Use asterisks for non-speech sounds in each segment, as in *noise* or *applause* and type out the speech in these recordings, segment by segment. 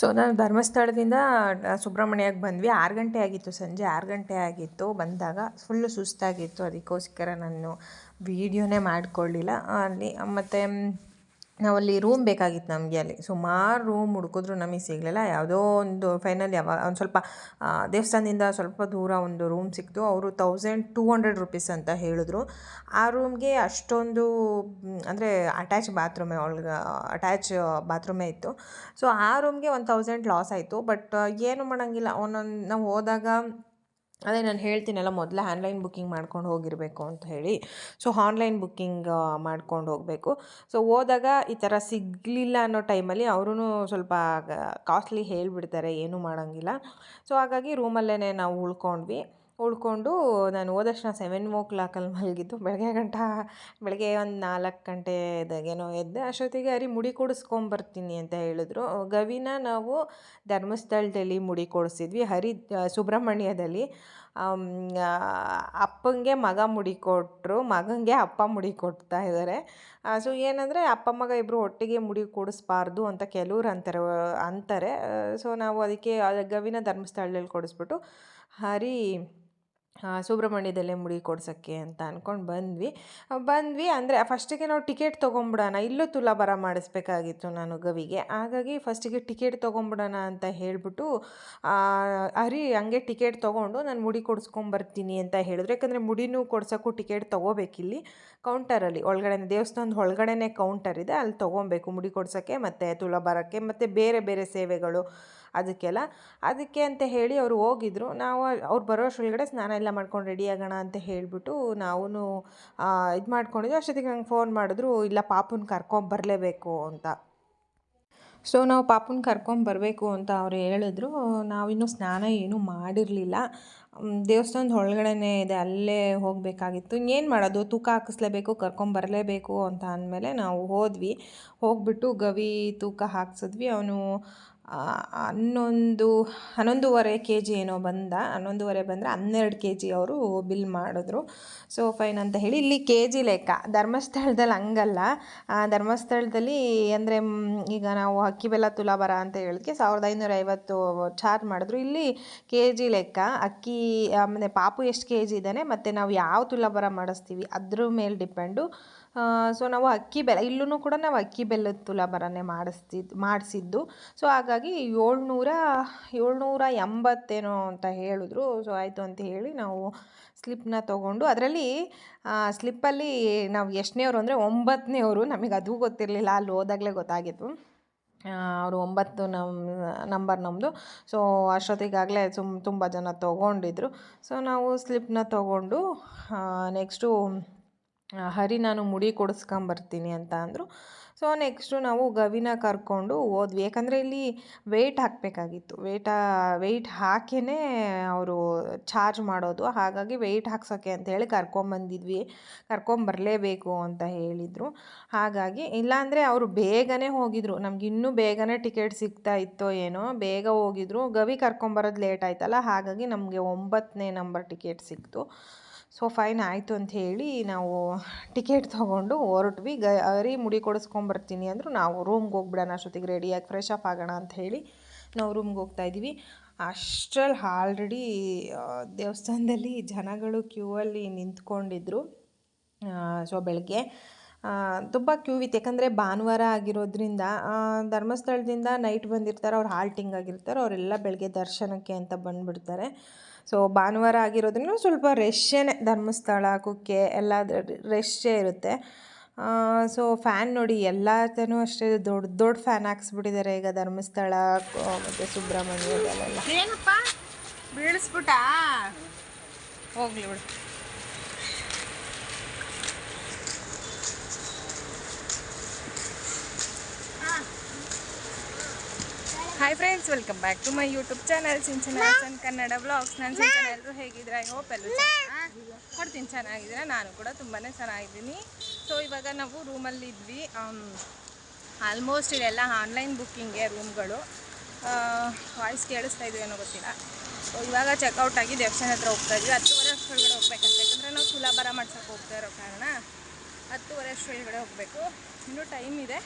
So ನಾನು ಧರ್ಮಸ್ಥಳದಿಂದ ಸುಬ್ರಹ್ಮಣ್ಯಕ್ಕೆ ಬಂದ್ವಿ. ಆರು ಗಂಟೆ ಆಗಿತ್ತು, ಸಂಜೆ ಆರು ಗಂಟೆ ಆಗಿತ್ತು. ಬಂದಾಗ ಫುಲ್ಲು ಸುಸ್ತಾಗಿತ್ತು. ಅದಕ್ಕೋಸ್ಕರ ನಾನು ವೀಡಿಯೋನೇ ಮಾಡಿಕೊಳ್ಳಿಲ್ಲ. ಅಲ್ಲಿ, ಮತ್ತು ನಾವಲ್ಲಿ ರೂಮ್ ಬೇಕಾಗಿತ್ತು ನಮಗೆ ಅಲ್ಲಿ. ಸುಮಾರು ರೂಮ್ ಹುಡುಕಿದ್ರು ನಮಗೆ ಸಿಗಲಿಲ್ಲ. ಯಾವುದೋ ಒಂದು ಫೈನಲ್ ಯಾವ ಒಂದು ಸ್ವಲ್ಪ ದೇವಸ್ಥಾನದಿಂದ ಸ್ವಲ್ಪ ದೂರ ಒಂದು ರೂಮ್ ಸಿಕ್ತು. ಅವರು ತೌಸಂಡ್ ಟೂ ಹಂಡ್ರೆಡ್ ರುಪೀಸ್ ಅಂತ ಹೇಳಿದ್ರು. ಆ ರೂಮ್ಗೆ ಅಷ್ಟೊಂದು, ಅಂದರೆ ಅಟ್ಯಾಚ್ ಬಾತ್ರೂಮೇ ಒಳಗೆ ಅಟ್ಯಾಚ್ ಬಾತ್ರೂಮೇ ಇತ್ತು. ಸೊ ಆ ರೂಮ್ಗೆ ಒಂದು ತೌಸಂಡ್ ಲಾಸ್ ಆಯಿತು. ಬಟ್ ಏನು ಮಾಡೋಂಗಿಲ್ಲ. ಒಂದೊಂದು, ನಾವು ಹೋದಾಗ ಅದೇ ನಾನು ಹೇಳ್ತೀನಲ್ಲ, ಮೊದಲು ಆನ್ಲೈನ್ ಬುಕ್ಕಿಂಗ್ ಮಾಡ್ಕೊಂಡು ಹೋಗಿರಬೇಕು ಅಂತ ಹೇಳಿ. ಸೊ, ಆನ್ಲೈನ್ ಬುಕ್ಕಿಂಗ್ ಮಾಡ್ಕೊಂಡು ಹೋಗಬೇಕು. ಸೊ, ಹೋದಾಗ ಈ ಥರ ಸಿಗಲಿಲ್ಲ ಅನ್ನೋ ಟೈಮಲ್ಲಿ ಅವರೂ ಸ್ವಲ್ಪ ಕಾಸ್ಟ್ಲಿ ಹೇಳಿಬಿಡ್ತಾರೆ, ಏನೂ ಮಾಡೋಂಗಿಲ್ಲ. ಸೊ, ಹಾಗಾಗಿ ರೂಮಲ್ಲೇ ನಾವು ಉಳ್ಕೊಂಡ್ವಿ. ಉಳ್ಕೊಂಡು ನಾನು ಹೋದಕ್ಷಣ ಸೆವೆನ್ ಓ ಕ್ಲಾಕಲ್ಲಿ ಮಲಗಿದ್ದು, ಬೆಳಗ್ಗೆ ಗಂಟ ಬೆಳಗ್ಗೆ ಒಂದು ನಾಲ್ಕು ಗಂಟೆದಾಗೇನೋ ಎದ್ದೆ, ಅಷ್ಟೊತ್ತಿಗೆ ಅರಿ ಮುಡಿ ಕೊಡಿಸ್ಕೊಂಬರ್ತೀನಿ ಅಂತ ಹೇಳಿದ್ರು. ಗವಿನ ನಾವು ಧರ್ಮಸ್ಥಳದಲ್ಲಿ ಮುಡಿ ಕೊಡಿಸಿದ್ವಿ, ಹರಿ ಸುಬ್ರಹ್ಮಣ್ಯದಲ್ಲಿ. ಅಪ್ಪಂಗೆ ಮಗ ಮುಡಿ ಕೊಟ್ಟರು ಮಗನಿಗೆ ಅಪ್ಪ ಮುಡಿ ಕೊಡ್ತಾ ಇದ್ದಾರೆ ಸೊ ಏನಂದರೆ ಅಪ್ಪ ಮಗ ಇಬ್ಬರು ಒಟ್ಟಿಗೆ ಮುಡಿ ಕೊಡಿಸ್ಬಾರ್ದು ಅಂತ ಕೆಲವ್ರು ಅಂತಾರೆ ಅಂತಾರೆ. ಸೊ ನಾವು ಅದಕ್ಕೆ ಗವಿನ ಧರ್ಮಸ್ಥಳದಲ್ಲಿ ಕೊಡಿಸ್ಬಿಟ್ಟು, ಹರಿ ಸುಬ್ರಹ್ಮಣ್ಯದಲ್ಲೇ ಮುಡಿ ಕೊಡ್ಸೋಕ್ಕೆ ಅಂತ ಅಂದ್ಕೊಂಡು ಬಂದ್ವಿ. ಬಂದ್ವಿ ಅಂದರೆ ಫಸ್ಟಿಗೆ ನಾವು ಟಿಕೆಟ್ ತೊಗೊಂಬಿಡೋಣ, ಇಲ್ಲೂ ತುಲಾಭಾರ ಮಾಡಿಸ್ಬೇಕಾಗಿತ್ತು ನಾನು ಗವಿಗೆ. ಹಾಗಾಗಿ ಫಸ್ಟಿಗೆ ಟಿಕೆಟ್ ತೊಗೊಂಬಿಡೋಣ ಅಂತ ಹೇಳಿಬಿಟ್ಟು ಅರಿ ಹಂಗೆ ಟಿಕೆಟ್ ತೊಗೊಂಡು, ನಾನು ಮುಡಿ ಕೊಡಿಸ್ಕೊಂಬರ್ತೀನಿ ಅಂತ ಹೇಳಿದ್ರು. ಯಾಕಂದರೆ ಮುಡಿನೂ ಕೊಡ್ಸೋಕ್ಕೂ ಟಿಕೆಟ್ ತೊಗೋಬೇಕಿಲ್ಲಿ. ಕೌಂಟರಲ್ಲಿ ಒಳಗಡೆ ದೇವಸ್ಥಾನದ ಒಳಗಡೆನೇ ಕೌಂಟರ್ ಇದೆ, ಅಲ್ಲಿ ತೊಗೊಬೇಕು ಮುಡಿ ಕೊಡ್ಸೋಕ್ಕೆ, ಮತ್ತು ಬರೋಕ್ಕೆ, ಮತ್ತು ಬೇರೆ ಬೇರೆ ಸೇವೆಗಳು ಅದಕ್ಕೆಲ್ಲ. ಅದಕ್ಕೆ ಅಂತ ಹೇಳಿ ಅವರು ಹೋಗಿದ್ರು. ನಾವು ಅವ್ರು ಬರೋ ಅಷ್ಟರೊಳಗಡೆ ಸ್ನಾನ ಎಲ್ಲ ಮಾಡ್ಕೊಂಡು ರೆಡಿ ಆಗೋಣ ಅಂತ ಹೇಳಿಬಿಟ್ಟು ನಾವು ಇದು ಮಾಡ್ಕೊಂಡಿದ್ವಿ. ಅಷ್ಟೊತ್ತಿಗೆ ನಂಗೆ ಫೋನ್ ಮಾಡಿದ್ರು, ಇಲ್ಲ, ಪಾಪುನ ಕರ್ಕೊಂಬರಲೇಬೇಕು ಅಂತ. ಸೊ ನಾವು ಪಾಪುನ ಕರ್ಕೊಂಬರಬೇಕು ಅಂತ ಅವ್ರು ಹೇಳಿದ್ರು. ನಾವಿನ್ನೂ ಸ್ನಾನ ಏನೂ ಮಾಡಿರಲಿಲ್ಲ. ದೇವಸ್ಥಾನದ ಒಳಗಡೆನೇ ಇದೆ, ಅಲ್ಲೇ ಹೋಗಬೇಕಾಗಿತ್ತು. ಏನು ಮಾಡೋದು? ತೂಕ ಹಾಕಿಸ್ಲೇಬೇಕು ಕರ್ಕೊಂಬರಲೇಬೇಕು ಅಂತ ಅಂದಮೇಲೆ ನಾವು ಹೋದ್ವಿ. ಹೋಗಿಬಿಟ್ಟು ಗವಿ ತೂಕ ಹಾಕ್ಸಿದ್ವಿ. ಅವನು ಹನ್ನೊಂದು, ಹನ್ನೊಂದೂವರೆ ಕೆ ಜಿ ಏನೋ ಬಂದ, ಹನ್ನೊಂದೂವರೆ ಬಂದರೆ ಹನ್ನೆರಡು ಕೆ ಜಿ ಅವರು ಬಿಲ್ ಮಾಡಿದ್ರು. ಸೊ ಫೈನ್ ಅಂತ ಹೇಳಿ, ಇಲ್ಲಿ ಕೆ ಜಿ ಲೆಕ್ಕ, ಧರ್ಮಸ್ಥಳದಲ್ಲಿ ಹಂಗಲ್ಲ. ಧರ್ಮಸ್ಥಳದಲ್ಲಿ ಅಂದರೆ ಈಗ ನಾವು ಅಕ್ಕಿ ಬೆಲ್ಲ ತುಲಾಭಾರ ಅಂತ ಹೇಳಿದ್ಕೆ ಸಾವಿರದ ಐನೂರ ಐವತ್ತು ಚಾರ್ಜ್ ಮಾಡಿದ್ರು. ಇಲ್ಲಿ ಕೆ ಜಿ ಲೆಕ್ಕ, ಅಕ್ಕಿ, ಆಮೇಲೆ ಪಾಪು ಎಷ್ಟು ಕೆ ಜಿ ಇದ್ದಾನೆ, ಮತ್ತು ನಾವು ಯಾವ ತುಲಾಭಾರ ಮಾಡಿಸ್ತೀವಿ, ಅದ್ರ ಮೇಲೆ ಡಿಪೆಂಡು. ಸೊ ನಾವು ಅಕ್ಕಿ ಬೆಲ್ಲ ಇಲ್ಲೂ ಕೂಡ ನಾವು ಅಕ್ಕಿ ಬೆಲ್ಲದ ತುಲಾಭಾರನೇ ಮಾಡಿಸ್ತಿದ್ದು ಮಾಡಿಸಿದ್ದು. ಸೊ ಹಾಗಾಗಿ ಏಳ್ನೂರ ಏಳ್ನೂರ ಎಂಬತ್ತೇನೋ ಅಂತ ಹೇಳಿದ್ರು. ಸೊ ಆಯಿತು ಅಂತ ಹೇಳಿ ನಾವು ಸ್ಲಿಪ್ನ ತೊಗೊಂಡು, ಅದರಲ್ಲಿ ಸ್ಲಿಪ್ಪಲ್ಲಿ ನಾವು ಎಷ್ಟನೇವ್ರು ಅಂದರೆ ಒಂಬತ್ತನೇವರು, ನಮಗೆ ಅದು ಗೊತ್ತಿರಲಿಲ್ಲ, ಅಲ್ಲಿ ಹೋದಾಗಲೇ ಗೊತ್ತಾಗಿತ್ತು. ಅವರು ಒಂಬತ್ತು ನಮ್ಮ ನಂಬರ್ ನಮ್ಮದು ಸೊ ಅಷ್ಟೊತ್ತಿಗಾಗಲೇ ಸುಮ್, ತುಂಬ ಜನ ತೊಗೊಂಡಿದ್ರು. ಸೊ ನಾವು ಸ್ಲಿಪ್ನ ತೊಗೊಂಡು ನೆಕ್ಸ್ಟು ಹರಿ ನಾನು ಮುಡಿ ಕೊಡಿಸ್ಕೊಂಬರ್ತೀನಿ ಅಂತ ಅಂದರು. ಸೊ ನೆಕ್ಸ್ಟು ನಾವು ಗವಿನ ಕರ್ಕೊಂಡು ಹೋದ್ವಿ. ಯಾಕಂದರೆ ಇಲ್ಲಿ ವೆಯ್ಟ್ ಹಾಕಬೇಕಾಗಿತ್ತು. ವೆಯ್ಟ ವೆಯ್ಟ್ ಹಾಕಿಯೇ ಅವರು ಚಾರ್ಜ್ ಮಾಡೋದು. ಹಾಗಾಗಿ ವೆಯ್ಟ್ ಹಾಕ್ಸೋಕ್ಕೆ ಅಂತ ಹೇಳಿ ಕರ್ಕೊಂಬಂದಿದ್ವಿ. ಕರ್ಕೊಂಬರಲೇಬೇಕು ಅಂತ ಹೇಳಿದರು. ಹಾಗಾಗಿ ಇಲ್ಲಾಂದರೆ ಅವರು ಬೇಗನೆ ಹೋಗಿದ್ರು. ನಮ್ಗೆ ಇನ್ನೂ ಬೇಗನೆ ಟಿಕೆಟ್ ಸಿಗ್ತಾ ಇತ್ತೋ ಏನೋ, ಬೇಗ ಹೋಗಿದ್ರು. ಗವಿ ಕರ್ಕೊಂಬರೋದು ಲೇಟ್ ಆಯ್ತಲ್ಲ. ಹಾಗಾಗಿ ನಮಗೆ ಒಂಬತ್ತನೇ ನಂಬರ್ ಟಿಕೆಟ್ ಸಿಕ್ತು. ಸೊ ಫೈನ್ ಆಯಿತು ಅಂತ ಹೇಳಿ ನಾವು ಟಿಕೆಟ್ ತೊಗೊಂಡು ಹೊರಟ್ವಿ. ಗರಿ ಮುಡಿ ಕೊಡಿಸ್ಕೊಂಬರ್ತೀನಿ ಅಂದರು ನಾವು ರೂಮ್ಗೆ ಹೋಗ್ಬಿಡೋಣ, ಅಷ್ಟೊತ್ತಿಗೆ ರೆಡಿಯಾಗಿ ಫ್ರೆಶ್ ಅಪ್ ಆಗೋಣ ಅಂತ ಹೇಳಿ ನಾವು ರೂಮ್ಗೆ ಹೋಗ್ತಾಯಿದ್ದೀವಿ ಅಷ್ಟರಲ್ಲಿ ಆಲ್ರೆಡಿ ದೇವಸ್ಥಾನದಲ್ಲಿ ಜನಗಳು ಕ್ಯೂ ಅಲ್ಲಿ ನಿಂತ್ಕೊಂಡಿದ್ರು ಸೊ ಬೆಳಗ್ಗೆ. ತುಂಬ ಕ್ಯೂ ಇತ್ತು. ಯಾಕಂದರೆ ಭಾನುವಾರ ಆಗಿರೋದ್ರಿಂದ ಧರ್ಮಸ್ಥಳದಿಂದ ನೈಟ್ ಬಂದಿರ್ತಾರೆ, ಅವ್ರು ಹಾಲ್ಟಿಂಗ್ ಆಗಿರ್ತಾರೆ, ಅವರೆಲ್ಲ ಬೆಳಗ್ಗೆ ದರ್ಶನಕ್ಕೆ ಅಂತ ಬಂದುಬಿಡ್ತಾರೆ. ಸೊ ಭಾನುವಾರ ಆಗಿರೋದ್ರಿಂದ ಸ್ವಲ್ಪ ರಶ್ಶೇ ಧರ್ಮಸ್ಥಳ, ಕುಕ್ಕೆ ಎಲ್ಲ ರಶ್ಶೇ ಇರುತ್ತೆ. ಸೊ ಫ್ಯಾನ್ ನೋಡಿ ಎಲ್ಲದೂ ಅಷ್ಟೇ ದೊಡ್ಡ ದೊಡ್ಡ ಫ್ಯಾನ್ ಹಾಕ್ಸ್ಬಿಟ್ಟಿದ್ದಾರೆ ಈಗ ಧರ್ಮಸ್ಥಳ ಮತ್ತು ಸುಬ್ರಹ್ಮಣ್ಯ ಏನಪ್ಪ? ಬೀಳಿಸ್ಬಿಟ್ಟ ಹೋಗ್ಲಿ ಬಿಡು. Hi friends welcome back to my YouTube channel Sinchana Hassan Kannada vlogs ನಾನು ಸಿಂಚನ ಎಲ್ಲರೂ ಹೇಗಿದ್ರೆ ಐ ಹೋಪ್ ಎಲ್ಲರೂ ಕೊಡ್ತೀನಿ ಚೆನ್ನಾಗಿದ್ರೆ ನಾನು ಕೂಡ ತುಂಬಾ ಚೆನ್ನಾಗಿದ್ದೀನಿ. ಸೊ ಇವಾಗ ನಾವು ರೂಮಲ್ಲಿ ಇದ್ವಿ. ಆಲ್ಮೋಸ್ಟ್ ಇದೆಲ್ಲ ಆನ್ಲೈನ್ ಬುಕ್ಕಿಂಗೆ ರೂಮ್ಗಳು ವಾಯ್ಸ್ ಕೇಳಿಸ್ತಾ ಇದ್ದೀವಿ ಏನೋ ಗೊತ್ತಿಲ್ಲ. ಸೊ ಇವಾಗ ಚೆಕ್ಔಟ್ ಆಗಿ ದೇವಸ್ಥಾನ ಹತ್ರ ಹೋಗ್ತಾ ಇದ್ವಿ. ಹತ್ತುವರೆ ಅಷ್ಟೊಳಗಡೆ ಹೋಗ್ಬೇಕಂತ. ಯಾಕಂದರೆ ನಾವು ತುಲಾಭಾರ ಮಾಡ್ಸೋಕೆ ಹೋಗ್ತಾ ಇರೋ ಕಾರಣ ಹತ್ತುವರೆ ಅಷ್ಟೊಳಗಡೆ ಹೋಗಬೇಕು. ಇನ್ನೂ ಟೈಮ್ ಇದೆ.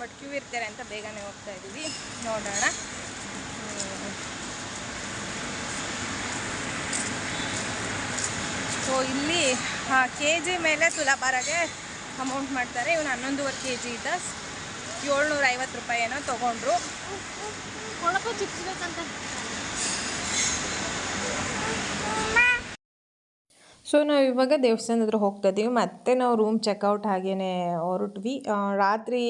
ಬಟ್ ಕ್ಯೂ ಇರ್ತಾರೆ ಅಂತ ಬೇಗನೆ ಹೋಗ್ತಾ ಇದ್ದೀವಿ ನೋಡೋಣ. ಸೊ ಇಲ್ಲಿ ಕೆ ಜಿ ಮೇಲೆ ತುಲಾಭಾರಗೆ ಅಮೌಂಟ್ ಮಾಡ್ತಾರೆ. ಇವನು ಹನ್ನೊಂದುವರೆ ಕೆ ಜಿ ಇದ್ದ ಏಳ್ನೂರ ಐವತ್ತು ರೂಪಾಯಿ ಏನೋ ತೊಗೊಂಡ್ರು. ಸೊ ನಾವು ಇವಾಗ ದೇವಸ್ಥಾನದ ಹತ್ರ ಹೋಗ್ತಾ ಇದ್ದೀವಿ ಮತ್ತೆ ನಾವು ರೂಮ್ ಚೆಕ್ಔಟ್ ಹಾಗೇ ಹೊರಟ್ವಿ. ರಾತ್ರಿ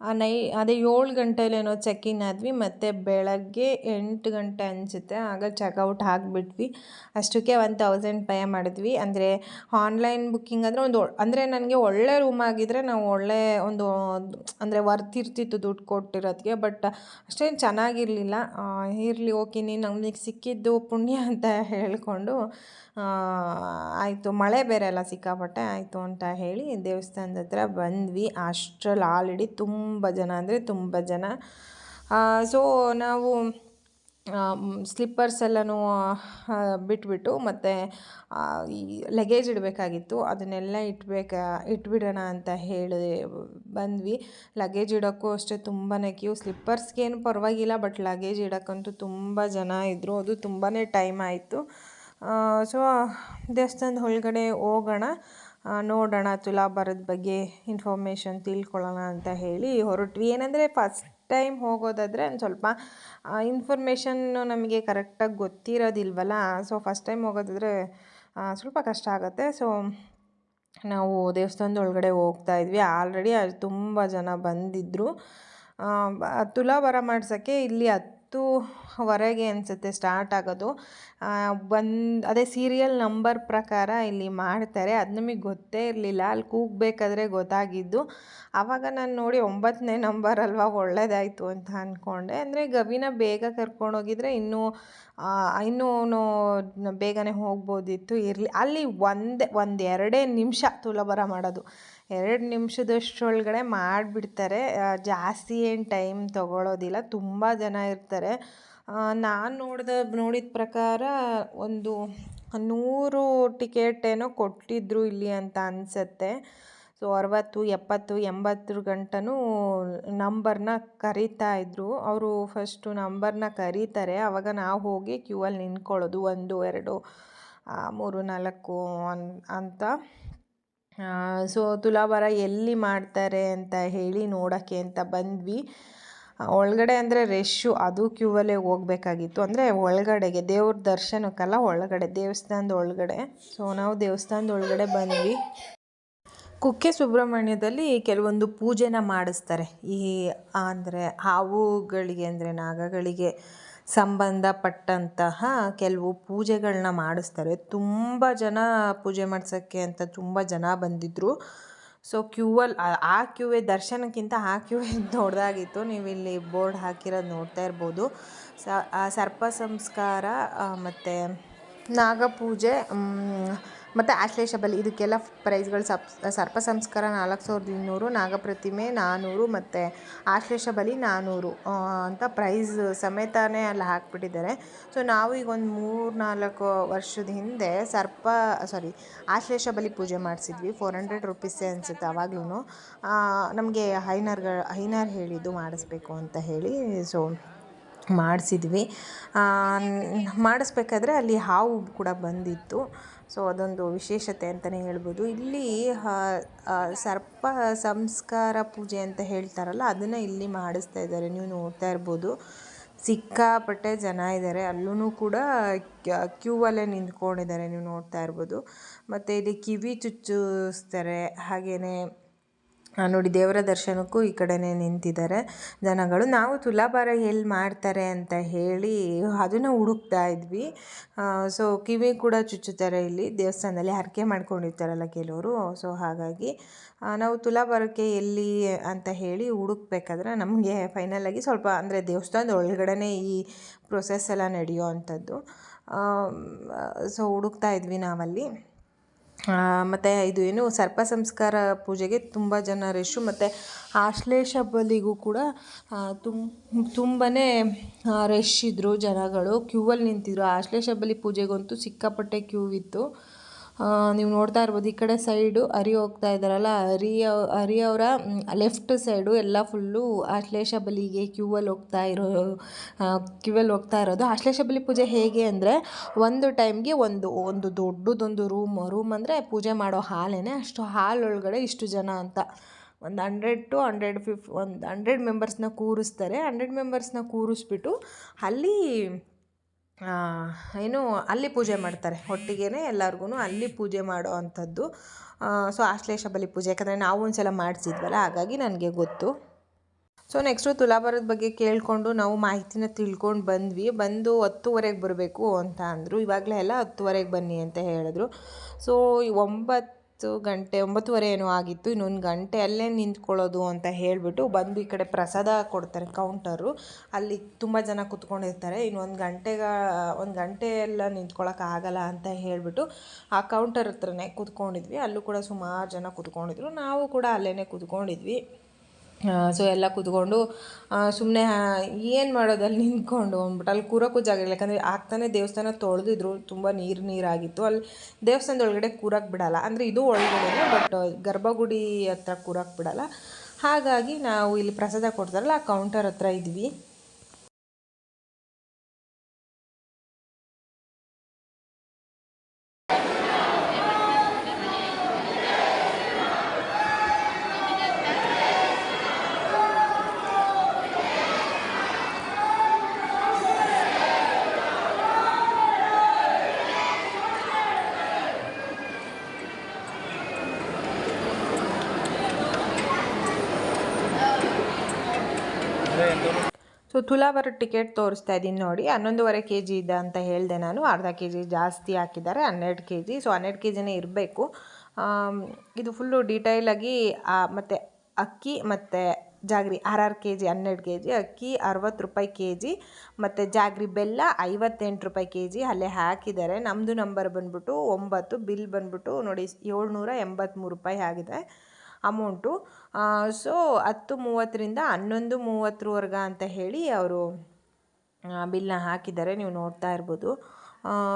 ನೈ, ಅದೇ ಏಳು ಗಂಟೆಲೇನೋ ಚೆಕ್ ಇನ್ ಆದ್ವಿ, ಮತ್ತು ಬೆಳಗ್ಗೆ ಎಂಟು ಗಂಟೆ ಅನಿಸುತ್ತೆ. ಆಗ ಚೆಕ್ಔಟ್ ಹಾಕಿಬಿಟ್ವಿ. ಅಷ್ಟಕ್ಕೆ ಒನ್ ತೌಸಂಡ್ ಪೇ ಮಾಡಿದ್ವಿ. ಅಂದರೆ ಆನ್ಲೈನ್ ಬುಕ್ಕಿಂಗ್ ಅಂದರೆ ಒಂದು ಅಂದರೆ ನನಗೆ ಒಳ್ಳೆ ರೂಮ್ ಆಗಿದ್ದರೆ ನಾವು ಒಳ್ಳೆ ಒಂದು, ಅಂದರೆ ವರ್ತ್ ಇರ್ತಿತ್ತು ದುಡ್ಡು ಕೊಟ್ಟಿರೋದಕ್ಕೆ ಬಟ್ ಅಷ್ಟೇನು ಚೆನ್ನಾಗಿರಲಿಲ್ಲ. ಇರಲಿ, ಓಕೆ, ನೀನು ನಮಗೆ ಸಿಕ್ಕಿದ್ದು ಪುಣ್ಯ ಅಂತ ಹೇಳಿಕೊಂಡು ಆಯಿತು, ಮಳೆ ಬೇರೆ ಅಲ್ಲ ಸಿಕ್ಕಾಪಟ್ಟೆ ಆಯಿತು ಅಂತ ಹೇಳಿ ದೇವಸ್ಥಾನದ ಹತ್ರ ಬಂದ್ವಿ. ಅಷ್ಟ್ರಲ್ಲಿ ಆಲ್ರೆಡಿ ತುಂಬ ಜನ ಅಂದರೆ ತುಂಬ ಜನ. ಸೊ ನಾವು ಸ್ಲಿಪ್ಪರ್ಸ್ ಎಲ್ಲನೂ ಬಿಟ್ಬಿಟ್ಟು ಮತ್ತು ಈ ಲಗೇಜ್ ಇಡಬೇಕಾಗಿತ್ತು. ಅದನ್ನೆಲ್ಲ ಇಟ್ಬೇಕಾ, ಇಟ್ಬಿಡೋಣ ಅಂತ ಹೇಳಿ ಬಂದ್ವಿ. ಲಗೇಜ್ ಇಡೋಕ್ಕೂ ಅಷ್ಟೇ ತುಂಬಾ ಕ್ಯೂ ಸ್ಲಿಪ್ಪರ್ಸ್ಗೇನು ಪರವಾಗಿಲ್ಲ ಬಟ್ ಲಗೇಜ್ ಇಡೋಕ್ಕಂತೂ ತುಂಬ ಜನ ಇದ್ದರು ಅದು ತುಂಬಾ ಟೈಮ್ ಆಯಿತು. ಸೊ ದೇವಸ್ಥಾನದ ಒಳಗಡೆ ಹೋಗೋಣ. ನೋಡೋಣ, ತುಲಾಭಾರದ ಬಗ್ಗೆ ಇನ್ಫಾರ್ಮೇಷನ್ ತಿಳ್ಕೊಳ್ಳೋಣ ಅಂತ ಹೇಳಿ ಹೊರಟ್ವಿ. ಏನಂದರೆ ಫಸ್ಟ್ ಟೈಮ್ ಹೋಗೋದಾದರೆ ಒಂದು ಸ್ವಲ್ಪ ಇನ್ಫಾರ್ಮೇಷನ್ನು ನಮಗೆ ಕರೆಕ್ಟಾಗಿ ಗೊತ್ತಿರೋದಿಲ್ವಲ್ಲ? ಸೊ ಫಸ್ಟ್ ಟೈಮ್ ಹೋಗೋದಾದರೆ ಸ್ವಲ್ಪ ಕಷ್ಟ ಆಗುತ್ತೆ. ಸೊ ನಾವು ದೇವಸ್ಥಾನದ ಒಳಗಡೆ ಹೋಗ್ತಾ ಇದ್ವಿ. ಆಲ್ರೆಡಿ ಅಲ್ಲಿ ತುಂಬ ಜನ ಬಂದಿದ್ದರು ತುಲಾಭಾರ ಮಾಡ್ಸೋಕ್ಕೆ ಇಲ್ಲಿ ಹತ್ತುವರೆಗೆ ಅನಿಸುತ್ತೆ ಸ್ಟಾರ್ಟ್ ಆಗೋದು. ಬಂದು, ಅದೇ ಸೀರಿಯಲ್ ನಂಬರ್ ಪ್ರಕಾರ ಇಲ್ಲಿ ಮಾಡ್ತಾರೆ. ಅದು ನಮಗೆ ಗೊತ್ತೇ ಇರಲಿಲ್ಲ. ಅಲ್ಲಿ ಕೂಗಬೇಕಾದ್ರೆ ಗೊತ್ತಾಗಿದ್ದು. ಆವಾಗ ನಾನು ನೋಡಿ ಒಂಬತ್ತನೇ ನಂಬರ್ ಅಲ್ವಾ ಒಳ್ಳೇದಾಯಿತು ಅಂತ ಅಂದ್ಕೊಂಡೆ ಅಂದರೆ ಗವಿನ ಬೇಗ ಕರ್ಕೊಂಡೋಗಿದ್ರೆ ಇನ್ನೂ ಇನ್ನೂ ಬೇಗನೆ ಹೋಗ್ಬೋದಿತ್ತು. ಇರಲಿ, ಅಲ್ಲಿ ಒಂದೇ, ಒಂದೆರಡೇ ನಿಮಿಷ ತುಲಾಭಾರ ಮಾಡೋದು. ಎರಡು ನಿಮಿಷದಷ್ಟರೊಳಗಡೆ ಮಾಡಿಬಿಡ್ತಾರೆ. ಜಾಸ್ತಿ ಏನು ಟೈಮ್ ತಗೊಳ್ಳೋದಿಲ್ಲ ತುಂಬ ಜನ ಇರ್ತಾರೆ. ನಾನು ನೋಡಿದ ನೋಡಿದ ಪ್ರಕಾರ ಒಂದು ನೂರು ಟಿಕೆಟ್ ಏನೋ ಕೊಟ್ಟಿದ್ರು ಇಲ್ಲಿ ಅಂತ ಅನಿಸತ್ತೆ. ಸೊ, ಅರವತ್ತು, ಎಪ್ಪತ್ತು, ಎಂಬತ್ತರ ಗಂಟನೂ ನಂಬರ್ನ ಕರೀತಾ ಇದ್ದರು ಅವರು ಫಸ್ಟು ನಂಬರ್ನ ಕರೀತಾರೆ. ಆವಾಗ ನಾವು ಹೋಗಿ ಕ್ಯೂ ಅಲ್ಲಿ ನಿಂತ್ಕೊಳ್ಳೋದು ಒಂದು, ಎರಡು ಮೂರು, ನಾಲ್ಕು ಅಂತ. ಸೊ ತುಲಾಭಾರ ಎಲ್ಲಿ ಮಾಡ್ತಾರೆ ಅಂತ ಹೇಳಿ ನೋಡೋಕ್ಕೆ ಅಂತ ಬಂದ್ವಿ. ಒಳಗಡೆ ಅಂದರೆ ರೆಶ್ಶು ಅದು ಕ್ಯೂವಲ್ಲೇ ಹೋಗಬೇಕಾಗಿತ್ತು. ಅಂದರೆ ಒಳಗಡೆಗೆ ದೇವ್ರ ದರ್ಶನಕ್ಕಲ್ಲ, ಒಳಗಡೆ ದೇವಸ್ಥಾನದ ಒಳಗಡೆ. ಸೊ ನಾವು ದೇವಸ್ಥಾನದ ಒಳಗಡೆ ಬಂದ್ವಿ. ಕುಕ್ಕೆ ಸುಬ್ರಹ್ಮಣ್ಯದಲ್ಲಿ ಕೆಲವೊಂದು ಪೂಜೆನ ಮಾಡಿಸ್ತಾರೆ. ಈ ಅಂದರೆ ಹಾವುಗಳಿಗೆ ಅಂದರೆ ನಾಗಗಳಿಗೆ. ಸಂಬಂಧಪಟ್ಟಂತಹ ಕೆಲವು ಪೂಜೆಗಳನ್ನ ಮಾಡಿಸ್ತಾರೆ. ತುಂಬ ಜನ ಪೂಜೆ ಮಾಡ್ಸೋಕ್ಕೆ ಅಂತ ತುಂಬ ಜನ ಬಂದಿದ್ದರು ಸೊ ಕ್ಯೂವಲ್ಲಿ ಆ ಕ್ಯೂವೆ ದರ್ಶನಕ್ಕಿಂತ ಆ ಕ್ಯೂವೆ ದೊಡ್ಡದಾಗಿತ್ತು *laughs* ನೀವು ಇಲ್ಲಿ ಬೋರ್ಡ್ ಹಾಕಿರೋದು ನೋಡ್ತಾ ಇರ್ಬೋದು. ಸರ್ಪ ಸಂಸ್ಕಾರ ಮತ್ತು ನಾಗಪೂಜೆ ಮತ್ತು ಆಶ್ಲೇಷ ಬಲಿ, ಇದಕ್ಕೆಲ್ಲ ಪ್ರೈಸ್ಗಳು ಸಪ್, ಸರ್ಪ ಸಂಸ್ಕಾರ ನಾಲ್ಕು ಸಾವಿರದ ಇನ್ನೂರು, ನಾಗಪ್ರತಿಮೆ ನಾನ್ನೂರು ಮತ್ತು ಆಶ್ಲೇಷ ಬಲಿ ನಾನ್ನೂರು ಅಂತ ಪ್ರೈಸ್ ಸಮೇತನೇ ಅಲ್ಲಿ ಹಾಕ್ಬಿಟ್ಟಿದ್ದಾರೆ. ಸೊ, ನಾವು ಈಗ ಒಂದು ಮೂರು ನಾಲ್ಕು ವರ್ಷದ ಹಿಂದೆ ಸರ್ಪ, ಸಾರಿ, ಆಶ್ಲೇಷ ಬಲಿ ಪೂಜೆ ಮಾಡಿಸಿದ್ವಿ. ಫೋರ್ ಹಂಡ್ರೆಡ್ ರುಪೀಸೇ ಅನಿಸುತ್ತೆ ಆವಾಗ್ಲೂ ನಮಗೆ ಹೈನರ್ಗಳು ಹೈನರ್ ಹೇಳಿದ್ದು ಮಾಡಿಸ್ಬೇಕು ಅಂತ ಹೇಳಿ, ಸೊ, ಮಾಡಿಸಿದ್ವಿ. ಮಾಡಿಸ್ಬೇಕಾದ್ರೆ ಅಲ್ಲಿ ಹಾವು ಕೂಡ ಬಂದಿತ್ತು. ಸೊ ಅದೊಂದು ವಿಶೇಷತೆ ಅಂತಲೇ ಹೇಳ್ಬೋದು. ಇಲ್ಲಿ ಸರ್ಪ ಸಂಸ್ಕಾರ ಪೂಜೆ ಅಂತ ಹೇಳ್ತಾರಲ್ಲ, ಅದನ್ನು ಇಲ್ಲಿ ಮಾಡಿಸ್ತಾ ಇದ್ದಾರೆ. ನೀವು ನೋಡ್ತಾ ಇರ್ಬೋದು. ಸಿಕ್ಕಾಪಟ್ಟೆ ಜನ ಇದ್ದಾರೆ. ಅಲ್ಲೂ ಕೂಡ ಕ್ಯೂವಲ್ಲೇ ನಿಂತ್ಕೊಂಡಿದ್ದಾರೆ, ನೀವು ನೋಡ್ತಾ ಇರ್ಬೋದು. ಮತ್ತು ಇಲ್ಲಿ ಕಿವಿ ಚುಚ್ಚಿಸ್ತಾರೆ ಹಾಗೆಯೇ ನೋಡಿ, ದೇವರ ದರ್ಶನಕ್ಕೂ ಈ ಕಡೆನೇ ನಿಂತಿದ್ದಾರೆ. ಜನಗಳು, ನಾವು ತುಲಾಭಾರ ಎಲ್ಲಿ ಮಾಡ್ತಾರೆ ಅಂತ ಹೇಳಿ ಅದನ್ನು ಹುಡುಕ್ತಾ ಇದ್ವಿ. ಸೊ ಕಿವಿ ಕೂಡ ಚುಚ್ಚುತ್ತಾರೆ ಇಲ್ಲಿ. ದೇವಸ್ಥಾನದಲ್ಲಿ ಹರಕೆ ಮಾಡ್ಕೊಂಡಿರ್ತಾರಲ್ಲ ಕೆಲವರು. ಸೊ ಹಾಗಾಗಿ ನಾವು ತುಲಾಭಾರಕ್ಕೆ ಎಲ್ಲಿ ಅಂತ ಹೇಳಿ ಹುಡುಕ್ಬೇಕಾದ್ರೆ ನಮಗೆ ಫೈನಲ್ ಆಗಿ ಸ್ವಲ್ಪ ಅಂದರೆ ದೇವಸ್ಥಾನದ ಒಳಗಡೆ ಈ ಪ್ರೊಸೆಸ್ ಎಲ್ಲ ನಡೆಯೋ ಅಂಥದ್ದು ಸೊ ಹುಡುಕ್ತಾ ಇದ್ವಿ ನಾವಲ್ಲಿ. ಮತ್ತು ಇದು ಏನು ಸರ್ಪ ಸಂಸ್ಕಾರ ಪೂಜೆಗೆ ತುಂಬ ಜನ ರಶ್ಶು ಮತ್ತು ಆಶ್ಲೇಷ ಬಲಿಗೂ ಕೂಡ ತುಂಬ ತುಂಬಾ ರಶ್ ಇದ್ದರು ಜನಗಳು. ಕ್ಯೂವಲ್ಲಿ ನಿಂತಿದ್ದರು ಆಶ್ಲೇಷ ಬಲಿ ಪೂಜೆಗಂತೂ ಸಿಕ್ಕಾಪಟ್ಟೆ ಕ್ಯೂ ಇತ್ತು. ನೀವು ನೋಡ್ತಾ ಇರ್ಬೋದು, ಈ ಕಡೆ ಸೈಡು ಹರಿ ಹೋಗ್ತಾ ಇದ್ದಾರಲ್ಲ ಹರಿ ಹರಿ ಅವರ ಲೆಫ್ಟ್ ಸೈಡು ಎಲ್ಲ ಫುಲ್ಲು ಆಶ್ಲೇಷ ಬಲಿಗೆ ಕ್ಯೂವಲ್ಲಿ ಹೋಗ್ತಾ ಇರೋ ಕ್ಯೂವಲ್ಲಿ ಹೋಗ್ತಾ ಇರೋದು. ಆಶ್ಲೇಷ ಬಲಿ ಪೂಜೆ ಹೇಗೆ ಅಂದರೆ, ಒಂದು ಟೈಮ್ಗೆ ಒಂದು ಒಂದು ದೊಡ್ಡದೊಂದು ರೂಮ್ ರೂಮ್ ಅಂದರೆ ಪೂಜೆ ಮಾಡೋ ಹಾಲೇನೆ, ಅಷ್ಟು ಹಾಲ್ ಒಳಗಡೆ ಇಷ್ಟು ಜನ ಅಂತ. ಒಂದು ಹಂಡ್ರೆಡ್ ಟು ಹಂಡ್ರೆಡ್ ಫಿಫ್ ಒಂದು ಹಂಡ್ರೆಡ್ ಮೆಂಬರ್ಸ್ನ ಕೂರಿಸ್ತಾರೆ ಹಂಡ್ರೆಡ್ ಮೆಂಬರ್ಸ್ನ ಕೂರಿಸ್ಬಿಟ್ಟು ಅಲ್ಲಿ ಏನು ಅಲ್ಲಿ ಪೂಜೆ ಮಾಡ್ತಾರೆ. ಒಟ್ಟಿಗೆ ಎಲ್ಲರಿಗೂ ಅಲ್ಲಿ ಪೂಜೆ ಮಾಡೋ ಅಂಥದ್ದು. ಸೊ ಆಶ್ಲೇಷ ಬಲಿ ಪೂಜೆ, ಯಾಕಂದರೆ ನಾವು ಒಂದು ಸಲ ಮಾಡಿಸಿದ್ವಲ್ಲ, ಹಾಗಾಗಿ ನನಗೆ ಗೊತ್ತು. ಸೊ ನೆಕ್ಸ್ಟು ತುಲಾಭಾರದ ಬಗ್ಗೆ ಕೇಳಿಕೊಂಡು ನಾವು ಮಾಹಿತಿನ ತಿಳ್ಕೊಂಡು ಬಂದ್ವಿ. ಬಂದು ಹತ್ತುವರೆಗೆ ಬರಬೇಕು ಅಂತ ಅಂದರು. ಇವಾಗಲೇ ಎಲ್ಲ ಹತ್ತುವರೆಗೆ ಬನ್ನಿ ಅಂತ ಹೇಳಿದ್ರು. ಸೊ ಒಂಬತ್ತು ಗಂಟೆ, ಒಂಬತ್ತುವರೆ ಏನೋ ಆಗಿತ್ತು. ಇನ್ನೊಂದು ಗಂಟೆ ಅಲ್ಲೇ ನಿಂತ್ಕೊಳ್ಳೋದು ಅಂತ ಹೇಳಿಬಿಟ್ಟು ಬಂದು ಈ ಕಡೆ ಪ್ರಸಾದ ಕೊಡ್ತಾರೆ ಕೌಂಟರು. ಅಲ್ಲಿ ತುಂಬ ಜನ ಕುತ್ಕೊಂಡಿರ್ತಾರೆ. ಇನ್ನೊಂದು ಗಂಟೆಗ, ಒಂದು ಗಂಟೆ ಎಲ್ಲ ನಿಂತ್ಕೊಳ್ಳೋಕೆ ಆಗಲ್ಲ ಅಂತ ಹೇಳಿಬಿಟ್ಟು ಆ ಕೌಂಟರ್ ಹತ್ರನೇ ಕುತ್ಕೊಂಡಿದ್ವಿ. ಅಲ್ಲೂ ಕೂಡ ಸುಮಾರು ಜನ ಕುತ್ಕೊಂಡಿದ್ರು. ನಾವು ಕೂಡ ಅಲ್ಲೇ ಕುತ್ಕೊಂಡಿದ್ವಿ. ಸೊ ಎಲ್ಲ ಕೂತ್ಕೊಂಡು ಸುಮ್ಮನೆ ಏನು ಮಾಡೋದು ಅಲ್ಲಿ ನಿಂತ್ಕೊಂಡು ಅಂದ್ಬಿಟ್ಟು, ಅಲ್ಲಿ ಕೂರೋಕ್ಕೂ ಜಾಗ ಇಲ್ಲ. ಯಾಕಂದರೆ ಆಗ್ತಾನೆ ದೇವಸ್ಥಾನ ತೊಳೆದಿದ್ರು, ತುಂಬ ನೀರು ನೀರಾಗಿತ್ತು. ಅಲ್ಲಿ ದೇವಸ್ಥಾನದ ಒಳಗಡೆ ಕೂರಕ್ಕೆ ಬಿಡಲ್ಲ. ಅಂದರೆ ಇದು ಒಳಗಡೆ ಬಟ್ ಗರ್ಭಗುಡಿ ಹತ್ರ ಕೂರಕ್ಕೆ ಬಿಡಲ್ಲ. ಹಾಗಾಗಿ ನಾವು ಇಲ್ಲಿ ಪ್ರಸಾದ ಕೊಡ್ತಾರಲ್ಲ, ಆ ಕೌಂಟರ್ ಹತ್ರ ಇದ್ವಿ. ಸೊ ತುಲಾವರ ಟಿಕೆಟ್ ತೋರಿಸ್ತಾ ಇದ್ದೀನಿ ನೋಡಿ. ಹನ್ನೊಂದುವರೆ ಕೆ ಜಿ ಇದೆ ಅಂತ ಹೇಳಿದೆ ನಾನು. ಅರ್ಧ ಕೆ ಜಿ ಜಾಸ್ತಿ ಹಾಕಿದ್ದಾರೆ, ಹನ್ನೆರಡು ಕೆ ಜಿ ಸೊ ಹನ್ನೆರಡು ಕೆ ಜಿನೇ ಇರಬೇಕು. ಇದು ಫುಲ್ಲು ಡೀಟೈಲಾಗಿ ಮತ್ತು ಅಕ್ಕಿ ಮತ್ತು ಜಾಗ್ರಿ ಆರಾರು ಕೆ ಜಿ ಹನ್ನೆರಡು ಕೆ ಜಿ ಅಕ್ಕಿ ಅರವತ್ತು ರೂಪಾಯಿ ಕೆ ಜಿ ಮತ್ತು ಜಾಗ್ರಿ ಬೆಲ್ಲ ಐವತ್ತೆಂಟು ರೂಪಾಯಿ ಕೆ ಜಿ ಅಲ್ಲೇ ಹಾಕಿದ್ದಾರೆ. ನಮ್ಮದು ನಂಬರ್ ಬಂದ್ಬಿಟ್ಟು ಒಂಬತ್ತು ಬಿಲ್ ಬಂದ್ಬಿಟ್ಟು ನೋಡಿ, ಏಳ್ನೂರ ಎಂಬತ್ತ್ಮೂರು ರೂಪಾಯಿ ಆಗಿದೆ. ಅಮೌಂಟು. ಸೊ, ಹತ್ತು ಮೂವತ್ತರಿಂದ ಹನ್ನೊಂದು ಮೂವತ್ತರವರೆಗೆ ಅಂತ ಹೇಳಿ ಅವರು ಬಿಲ್ನ ಹಾಕಿದ್ದಾರೆ. ನೀವು ನೋಡ್ತಾ ಇರ್ಬೋದು.